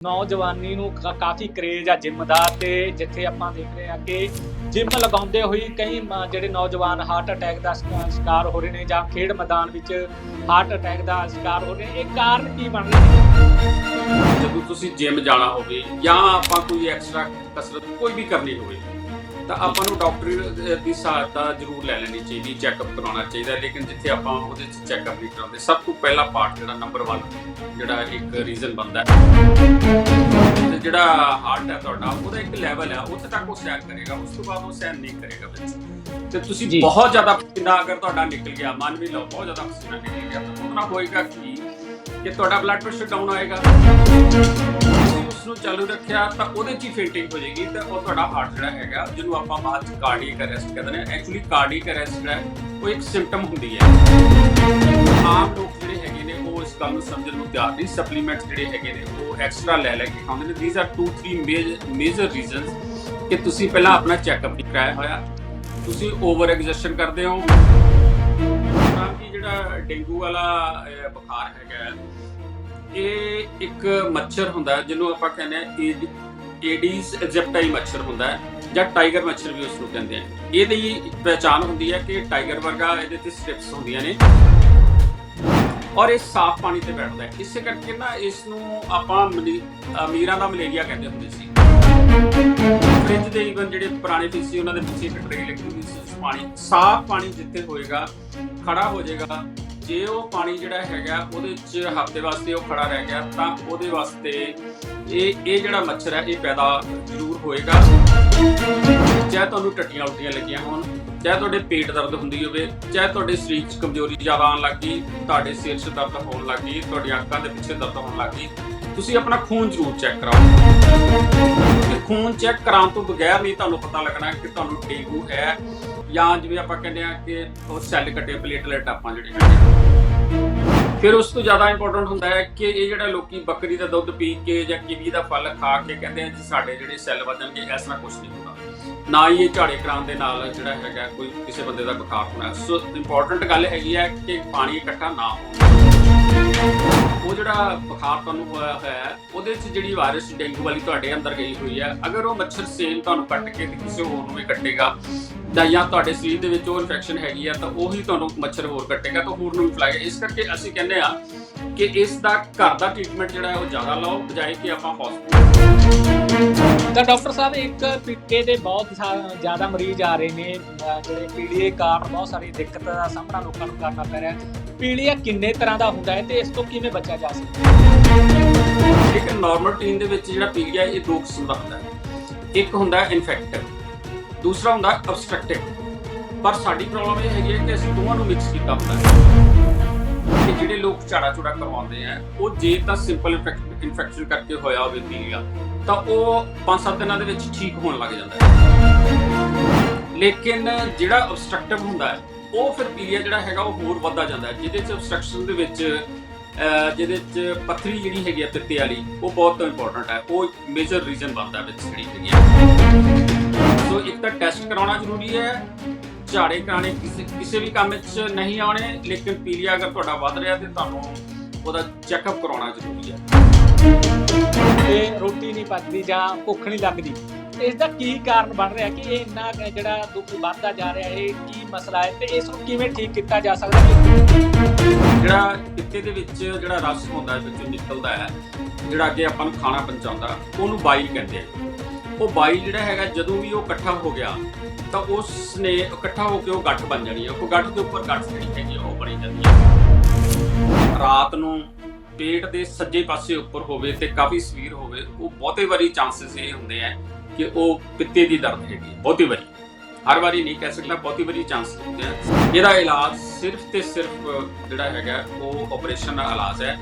ਨੌਜਵਾਨੀ ਨੂੰ ਕਾ- ਕਾਫੀ ਕਰੇਜ ਆ ਜਿਮ ਦਾ ਤੇ ਜਿੱਥੇ ਆਪਾਂ ਦੇਖ ਰਹੇ ਆ ਕਿ ਜਿਮ ਲਗਾਉਂਦੇ ਹੋਈ ਕਈ ਜਿਹੜੇ ਨੌਜਵਾਨ ਹਾਰਟ ਅਟੈਕ ਦਾ ਸ਼ਿਕਾਰ ਹੋ ਰਹੇ ਨੇ ਜਾਂ ਖੇਡ ਮੈਦਾਨ ਵਿੱਚ ਹਾਰਟ ਅਟੈਕ ਦਾ ਸ਼ਿਕਾਰ ਹੋ ਰਹੇ ਨੇ, ਇਹ ਕਾਰਨ ਕੀ ਬਣ ਰਿਹਾ? ਜਦੋਂ ਤੁਸੀਂ ਜਿਮ ਜਾਣਾ ਹੋਵੇ ਜਾਂ ਆਪਾਂ ਕੋਈ ਐਕਸਟਰਾ ਕਸਰਤ ਕੋਈ ਵੀ ਕਰਨੀ ਹੋਵੇ ਤਾਂ ਆਪਾਂ ਨੂੰ ਡਾਕਟਰ ਦੀ ਸਹਾਇਤਾ ਜ਼ਰੂਰ ਲੈ ਲੈਣੀ ਚਾਹੀਦੀ ਚੈੱਕਅਪ ਕਰਾਉਣਾ ਚਾਹੀਦਾ ਲੇਕਿਨ ਜਿੱਥੇ ਆਪਾਂ ਉਹਦੇ ਚ ਚੈੱਕਅਪ ਨਹੀਂ ਕਰਾਉਂਦੇ ਸਭ ਤੋਂ ਪਹਿਲਾ ਪਾਰਟ ਜਿਹੜਾ ਨੰਬਰ 1 ਜਿਹੜਾ ਇੱਕ ਰੀਜ਼ਨ ਬਣਦਾ ਹੈ। ਜਿਹੜਾ ਹਾਰਟ ਹੈ ਤੁਹਾਡਾ ਉਹਦਾ ਇੱਕ ਲੈਵਲ ਹੈ ਉੱਥੇ ਤੱਕ ਉਹ ਸੈਰ ਕਰੇਗਾ ਉਸ ਤੋਂ ਬਾਅਦ ਉਹ ਸੈਰ ਨਹੀਂ ਕਰੇਗਾ ਵਿੱਚ। ਤੇ ਤੁਸੀਂ। ਬਹੁਤ ਜ਼ਿਆਦਾ ਪਸੀਨਾ ਅਗਰ ਤੁਹਾਡਾ ਨਿਕਲ ਗਿਆ ਮੰਨ ਵੀ ਲਓ ਬਹੁਤ ਜ਼ਿਆਦਾ ਪਸੀਨਾ ਨਿਕਲ ਗਿਆ ਤਾਂ ਉਹਦੇ ਨਾਲ ਹੋਏਗਾ ਕੀ? ਕਿ ਤੁਹਾਡਾ ਬਲੱਡ ਪ੍ਰੈਸ਼ਰ ਡਾਊਨ ਆਏਗਾ ਉਸ ਨੂੰ ਚਾਲੂ ਰੱਖਿਆ ਤਾਂ ਉਹਦੇ 'ਚ ਹੀ ਫੇਂਟਿੰਗ ਹੋ ਜਾਏਗੀ ਤੇ ਉਹ ਤੁਹਾਡਾ ਹਾਰਟ ਜਿਹੜਾ ਹੈਗਾ, ਜਿਹਨੂੰ ਆਪਾਂ ਬਾਅਦ 'ਚ ਕਾਰਡੀਅਕ ਅਰੈਸਟ ਕਹਿੰਦੇ ਨੇ ਐਕਚੁਅਲੀ ਕਾਰਡੀਅਕ ਅਰੈਸਟ ਜਿਹੜਾ ਉਹ ਇੱਕ ਸਿੰਪਟਮ ਹੁੰਦੀ ਹੈ। ਆਮ ਲੋਕ ਜਿਹੜੇ ਹੈਗੇ ਨੇ, ਉਹ ਇਸ ਗੱਲ ਨੂੰ ਸਮਝਣ ਨੂੰ ਤਿਆਰ ਨਹੀਂ ਸਪਲੀਮੈਂਟਸ ਜਿਹੜੇ ਹੈਗੇ ਨੇ, ਉਹ ਐਕਸਟਰਾ ਲੈ ਲੈ ਕੇ ਖਾਂਦੇ ਨੇ। ਥੀਸ ਆਰ 2 3 ਮੇਜਰ ਰੀਜ਼ਨਸ ਕਿ ਤੁਸੀਂ ਪਹਿਲਾਂ ਆਪਣਾ ਚੈੱਕਅਪ ਨਹੀਂ ਕਰਾਇਆ ਹੋਇਆ। ਤੁਸੀਂ ਓਵਰ ਐਗਜ਼ਰਸ਼ਨ ਕਰਦੇ ਹੋ। ਤਾਂ ਕਿ ਜਿਹੜਾ ਡੇਂਗੂ ਵਾਲਾ ਬੁਖਾਰ ਹੈਗਾ ਇਹ ਇੱਕ ਮੱਛਰ ਹੁੰਦਾ ਜਿਹਨੂੰ ਆਪਾਂ ਕਹਿੰਦੇ ਆ ਏਡੀਸ ਐਜੈਪਟਾਈ ਮੱਛਰ ਹੁੰਦਾ ਜਾਂ ਟਾਈਗਰ ਮੱਛਰ ਵੀ ਉਸ ਨੂੰ ਕਹਿੰਦੇ ਆ। ਇਹਦੀ ਪਹਿਚਾਣ ਹੁੰਦੀ ਹੈ ਕਿ ਟਾਈਗਰ ਵਰਗਾ ਇਹਦੇ ਤੇ ਸਟ੍ਰਿਪਸ ਹੁੰਦੀਆਂ ਨੇ। ਔਰ ਇਹ ਸਾਫ਼ ਪਾਣੀ ਤੇ ਬੈਠਦਾ ਹੈ। ਇਸੇ ਕਰਕੇ ਨਾ ਇਸ ਨੂੰ ਆਪਾਂ ਮਲੀ- ਅਮੀਰਾਂ ਦਾ ਮਲੇਰੀਆ ਕਹਿੰਦੇ ਹੁੰਦੇ ਸੀ। ਫ੍ਰਿਜ ਦੇ ਈਵਨ ਜਿਹੜੇ ਪੁਰਾਣੇ ਫ੍ਰਿਜ ਸੀ ਉਹਨਾਂ ਦੇ ਪਿੱਛੇ ਇੱਕ ਟਰੇ ਲੱਗੀ ਹੁੰਦੀ ਸੀ ਪਾਣੀ, ਸਾਫ਼ ਪਾਣੀ ਜਿੱਥੇ ਹੋਏਗਾ ਖੜਾ ਹੋ ਜਾਏਗਾ ਜੇ ਉਹ ਪਾਣੀ ਜਿਹੜਾ ਹੈਗਾ ਉਹਦੇ ਚ ਹਫ਼ਤੇ ਵਾਸਤੇ ਉਹ ਖੜਾ ਰਹਿ ਗਿਆ, ਤਾਂ ਉਹਦੇ ਵਾਸਤੇ ਇਹ ਇਹ ਜਿਹੜਾ ਮੱਛਰ ਹੈ, ਇਹ ਪੈਦਾ ਜ਼ਰੂਰ ਹੋਏਗਾ। ਚਾਹੇ ਤੁਹਾਨੂੰ ਟੱਟੀਆਂ ਉਲਟੀਆਂ ਲੱਗੀਆਂ ਹੋਣ, ਚਾਹੇ ਤੁਹਾਡੇ ਪੇਟ ਦਰਦ ਹੁੰਦੀ ਹੋਵੇ, ਚਾਹੇ ਤੁਹਾਡੇ ਸਰੀਰ 'ਚ ਕਮਜ਼ੋਰੀ ਜ਼ਿਆਦਾ ਆਉਣ ਲੱਗ ਗਈ, ਤੁਹਾਡੇ ਸਿਰ 'ਚ ਦਰਦ ਹੋਣ ਲੱਗ ਗਈ, ਤੁਹਾਡੀਆਂ ਅੱਖਾਂ ਦੇ ਪਿੱਛੇ ਦਰਦ ਹੋਣ ਲੱਗ ਗਈ, ਤੁਸੀਂ ਆਪਣਾ ਖੂਨ ਜ਼ਰੂਰ ਚੈੱਕ ਕਰਾਓ। ਤੇ ਖੂਨ ਚੈੱਕ ਕਰਾਉਣ ਤੋਂ ਬਗੈਰ ਨਹੀਂ ਤੁਹਾਨੂੰ ਪਤਾ ਲੱਗਣਾ ਕਿ ਤੁਹਾਨੂੰ ਡੇਂਗੂ ਹੈ ਜਾਂ ਜਿਵੇਂ ਆਪਾਂ ਕਹਿੰਦੇ ਆ ਕਿ ਉਹ ਸੈੱਲ ਕੱਟੇ ਪਲੇਟਲੇਟ ਆਪਾਂ ਜਿਹੜੇ ਹੈਗੇ ਫਿਰ ਉਸ ਤੋਂ ਜ਼ਿਆਦਾ ਇੰਪੋਰਟੈਂਟ ਹੁੰਦਾ ਹੈ ਕਿ ਇਹ ਜਿਹੜਾ ਲੋਕੀ ਬੱਕਰੀ ਦਾ ਦੁੱਧ ਪੀ ਕੇ ਜਾਂ ਕਿਵੀ ਦਾ ਫਲ ਖਾ ਕੇ ਕਹਿੰਦੇ ਆ ਜੀ ਸਾਡੇ ਜਿਹੜੇ ਸੈੱਲ ਵਧਣਗੇ, ਇਸ ਤਰ੍ਹਾਂ ਕੁਝ ਨਹੀਂ ਹੁੰਦਾ। ਨਾ ਹੀ ਇਹ ਝਾੜੇ ਕਰਾਉਣ ਦੇ ਨਾਲ ਜਿਹੜਾ ਹੈਗਾ ਕੋਈ ਕਿਸੇ ਬੰਦੇ ਦਾ ਬੁਖਾਰ ਹੋਣਾ। ਸੋ ਇੰਪੋਰਟੈਂਟ ਗੱਲ ਹੈਗੀ ਹੈ ਕਿ ਪਾਣੀ ਇਕੱਠਾ ਨਾ ਹੋਵੇ। ਉਹ ਜਿਹੜਾ ਬੁਖਾਰ ਤੁਹਾਨੂੰ ਹੋਇਆ ਹੋਇਆ ਹੈ, ਉਹਦੇ 'ਚ ਜਿਹੜੀ ਵਾਇਰਸ ਡੇਂਗੂ ਵਾਲੀ ਤੁਹਾਡੇ ਅੰਦਰ ਗਈ ਹੋਈ ਹੈ, ਅਗਰ ਉਹ ਮੱਛਰ ਸੇਮ ਤੁਹਾਨੂੰ ਕੱਟ ਕੇ ਕਿਸੇ ਹੋਰ ਨੂੰ ਵੀ ਕੱਟੇਗਾ ਤਾਂ ਜਾਂ ਤੁਹਾਡੇ ਸਰੀਰ ਦੇ ਵਿੱਚ ਉਹ ਇਨਫੈਕਸ਼ਨ ਹੈਗੀ ਆ ਤਾਂ ਉਹੀ ਤੁਹਾਨੂੰ ਮੱਛਰ ਹੋਰ ਕੱਟੇਗਾ, ਤਾਂ ਹੋਰ ਨੂੰ ਵੀ ਫੈਲਾਏਗਾ। ਇਸ ਕਰਕੇ ਅਸੀਂ ਕਹਿੰਦੇ ਆ ਕਿ ਇਸ ਦਾ ਘਰ ਦਾ ਟ੍ਰੀਟਮੈਂਟ ਜਿਹੜਾ ਹੈ ਉਹ ਜ਼ਿਆਦਾ ਲਓ, ਬਜਾਏ ਕਿ ਆਪਾਂ ਹਸਪੀਟਲ ਤਾਂ ਡਾਕਟਰ ਸਾਹਿਬ, ਇੱਕ ਪਿੱਕੇ ਦੇ ਬਹੁਤ ਸਾ- ਜ਼ਿਆਦਾ ਮਰੀਜ਼ ਆ ਰਹੇ ਨੇ ਜਿਹੜੇ ਪੀੜੀਏ ਕਾਰਨ ਬਹੁਤ ਸਾਰੀ ਦਿੱਕਤ ਦਾ ਸਾਹਮਣਾ ਲੋਕਾਂ ਨੂੰ ਕਰਨਾ ਪੈ ਰਿਹਾ ਹੈ। ਪੀਲੀਆ ਕਿੰਨੇ ਤਰ੍ਹਾਂ ਦਾ ਹੁੰਦਾ ਹੈ ਤੇ ਇਸ ਤੋਂ ਕਿਵੇਂ ਬਚਿਆ ਜਾ ਸਕਦਾ ਹੈ? ਇੱਕ ਨਾਰਮਲ ਟੀਨ ਦੇ ਵਿੱਚ ਜਿਹੜਾ ਪੀੜੀਆ ਇਹ ਦੋ ਕਿਸਮ ਦਾ ਹੁੰਦਾ ਹੈ। ਇੱਕ ਹੁੰਦਾ ਇਨਫੈਕਟਿਵ ਦੂਸਰਾ ਹੁੰਦਾ ਅਬਸਟ੍ਰਕਟਿਵ ਪਰ ਸਾਡੀ ਪ੍ਰੋਬਲਮ ਇਹ ਹੈਗੀ ਹੈ ਕਿ ਅਸੀਂ ਦੋਵਾਂ ਨੂੰ ਮਿਕਸ ਕੀਤਾ ਹੁੰਦਾ ਹੈ। ਕਿ ਜਿਹੜੇ ਲੋਕ ਝਾੜਾ ਝੂੜਾ ਕਰਵਾਉਂਦੇ ਆ, ਉਹ ਜੇ ਤਾਂ ਸਿੰਪਲ ਇਨਫੈਕਸ਼ਨ ਕਰਕੇ ਹੋਇਆ ਹੋਵੇ ਪੀਲੀਆ, ਤਾਂ ਉਹ 5-7 ਦਿਨਾਂ ਦੇ ਵਿੱਚ ਠੀਕ ਹੋਣ ਲੱਗ ਜਾਂਦਾ ਹੈ। ਲੇਕਿਨ ਜਿਹੜਾ ਅਬਸਟ੍ਰਕਟਿਵ ਹੁੰਦਾ ਹੈ, ਉਹ ਫਿਰ ਪੀਲੀਆ ਜਿਹੜਾ ਹੈਗਾ, ਉਹ ਹੋਰ ਵੱਧਦਾ ਜਾਂਦਾ ਹੈ, ਜਿਹਦੇ ਚ ਅਬਸਟ੍ਰਕਸ਼ਨ ਦੇ ਵਿੱਚ ਜਿਹਦੇ ਚ ਪੱਥਰੀ ਜਿਹੜੀ ਹੈਗੀ ਆ, ਪਿੱਤੇ ਵਾਲੀ, ਉਹ ਬਹੁਤ ਇੰਪੋਰਟੈਂਟ ਹੈ। ਉਹ ਮੇਜਰ ਰੀਜ਼ਨ ਬਣਦਾ ਵਿੱਚ ਜਿਹੜੀ ਹੈਗੀ ਆ। ਸੋ ਇੱਕ ਤਾਂ ਟੈਸਟ ਕਰਾਉਣਾ ਜ਼ਰੂਰੀ ਹੈ ਝਾੜੇ ਕਰਾਣੇ ਕਿਸੇ ਕਿਸੇ ਵੀ ਕੰਮ ਵਿੱਚ ਨਹੀਂ ਆਉਣੇ ਲੇਕਿਨ ਪੀਲੀਆ ਅਗਰ ਤੁਹਾਡਾ ਵੱਧ ਰਿਹਾ ਤੇ ਤੁਹਾਨੂੰ ਉਹਦਾ ਚੈੱਕਅਪ ਕਰਾਉਣਾ ਜ਼ਰੂਰੀ ਹੈ। ਤੇ ਰੋਟੀ ਨਹੀਂ ਪਚਦੀ ਜਾਂ ਭੁੱਖ ਨਹੀਂ ਲੱਗਦੀ। ਇਸ ਦਾ ਕੀ ਕਾਰਨ ਬਣ ਰਿਹਾ ਕਿ ਇਹ ਇੰਨਾ ਜਿਹੜਾ ਦੁੱਖ ਵੱਧਦਾ ਜਾ ਰਿਹਾ ਇਹ ਕੀ ਮਸਲਾ ਹੈ ਤੇ ਇਸ ਨੂੰ ਕਿਵੇਂ ਠੀਕ ਕੀਤਾ ਜਾ ਸਕਦਾ ਹੈ? ਜਿਹੜਾ ਪਿੱਤੇ ਦੇ ਵਿੱਚ ਜਿਹੜਾ ਰਸ ਹੁੰਦਾ ਹੈ ਵਿੱਚੋਂ ਨਿਕਲਦਾ ਹੈ ਜਿਹੜਾ ਅੱਗੇ ਆਪਾਂ ਨੂੰ ਖਾਣਾ ਪਹੁੰਚਾਉਂਦਾ ਉਹਨੂੰ ਬਾਈਲ ਕਹਿੰਦੇ ਆ। ਉਹ ਬਾਈ ਜਿਹੜਾ ਹੈਗਾ, ਜਦੋਂ ਵੀ ਉਹ ਇਕੱਠਾ ਹੋ ਗਿਆ, ਤਾਂ ਉਸ ਨੇ ਇਕੱਠਾ ਹੋ ਕੇ ਉਹ ਗੱਠ ਬਣ ਜਾਣੀ ਹੈ। ਉਹ ਗੱਠ ਦੇ ਉੱਪਰ ਗੱਠ ਜਿਹੜੀ ਹੈਗੀ ਆ, ਉਹ ਬਣੀ ਜਾਂਦੀ ਹੈ। ਰਾਤ ਨੂੰ ਪੇਟ ਦੇ ਸੱਜੇ ਪਾਸੇ ਉੱਪਰ ਹੋਵੇ ਤੇ ਕਾਫੀ ਸਵੀਰ ਹੋਵੇ, ਉਹ ਬਹੁਤੇ ਵਾਰੀ ਚਾਂਸਸ ਇਹ ਹੁੰਦੇ ਆ ਕਿ ਉਹ ਪਿੱਤੇ ਦੀ ਦਰਦ ਹੈਗੀ ਬਹੁਤੀ ਵਾਰੀ। ਹਰ ਵਾਰੀ ਨਹੀਂ ਕਹਿ ਸਕਦਾ, ਬਹੁਤੀ ਵਾਰੀ ਚਾਂਸ ਹੁੰਦੇ ਆ। ਇਹਦਾ ਇਲਾਜ ਸਿਰਫ ਤੇ ਸਿਰਫ ਜਿਹੜਾ ਹੈਗਾ, ਉਹ ਆਪਰੇਸ਼ਨ ਦਾ ਇਲਾਜ ਹੈ।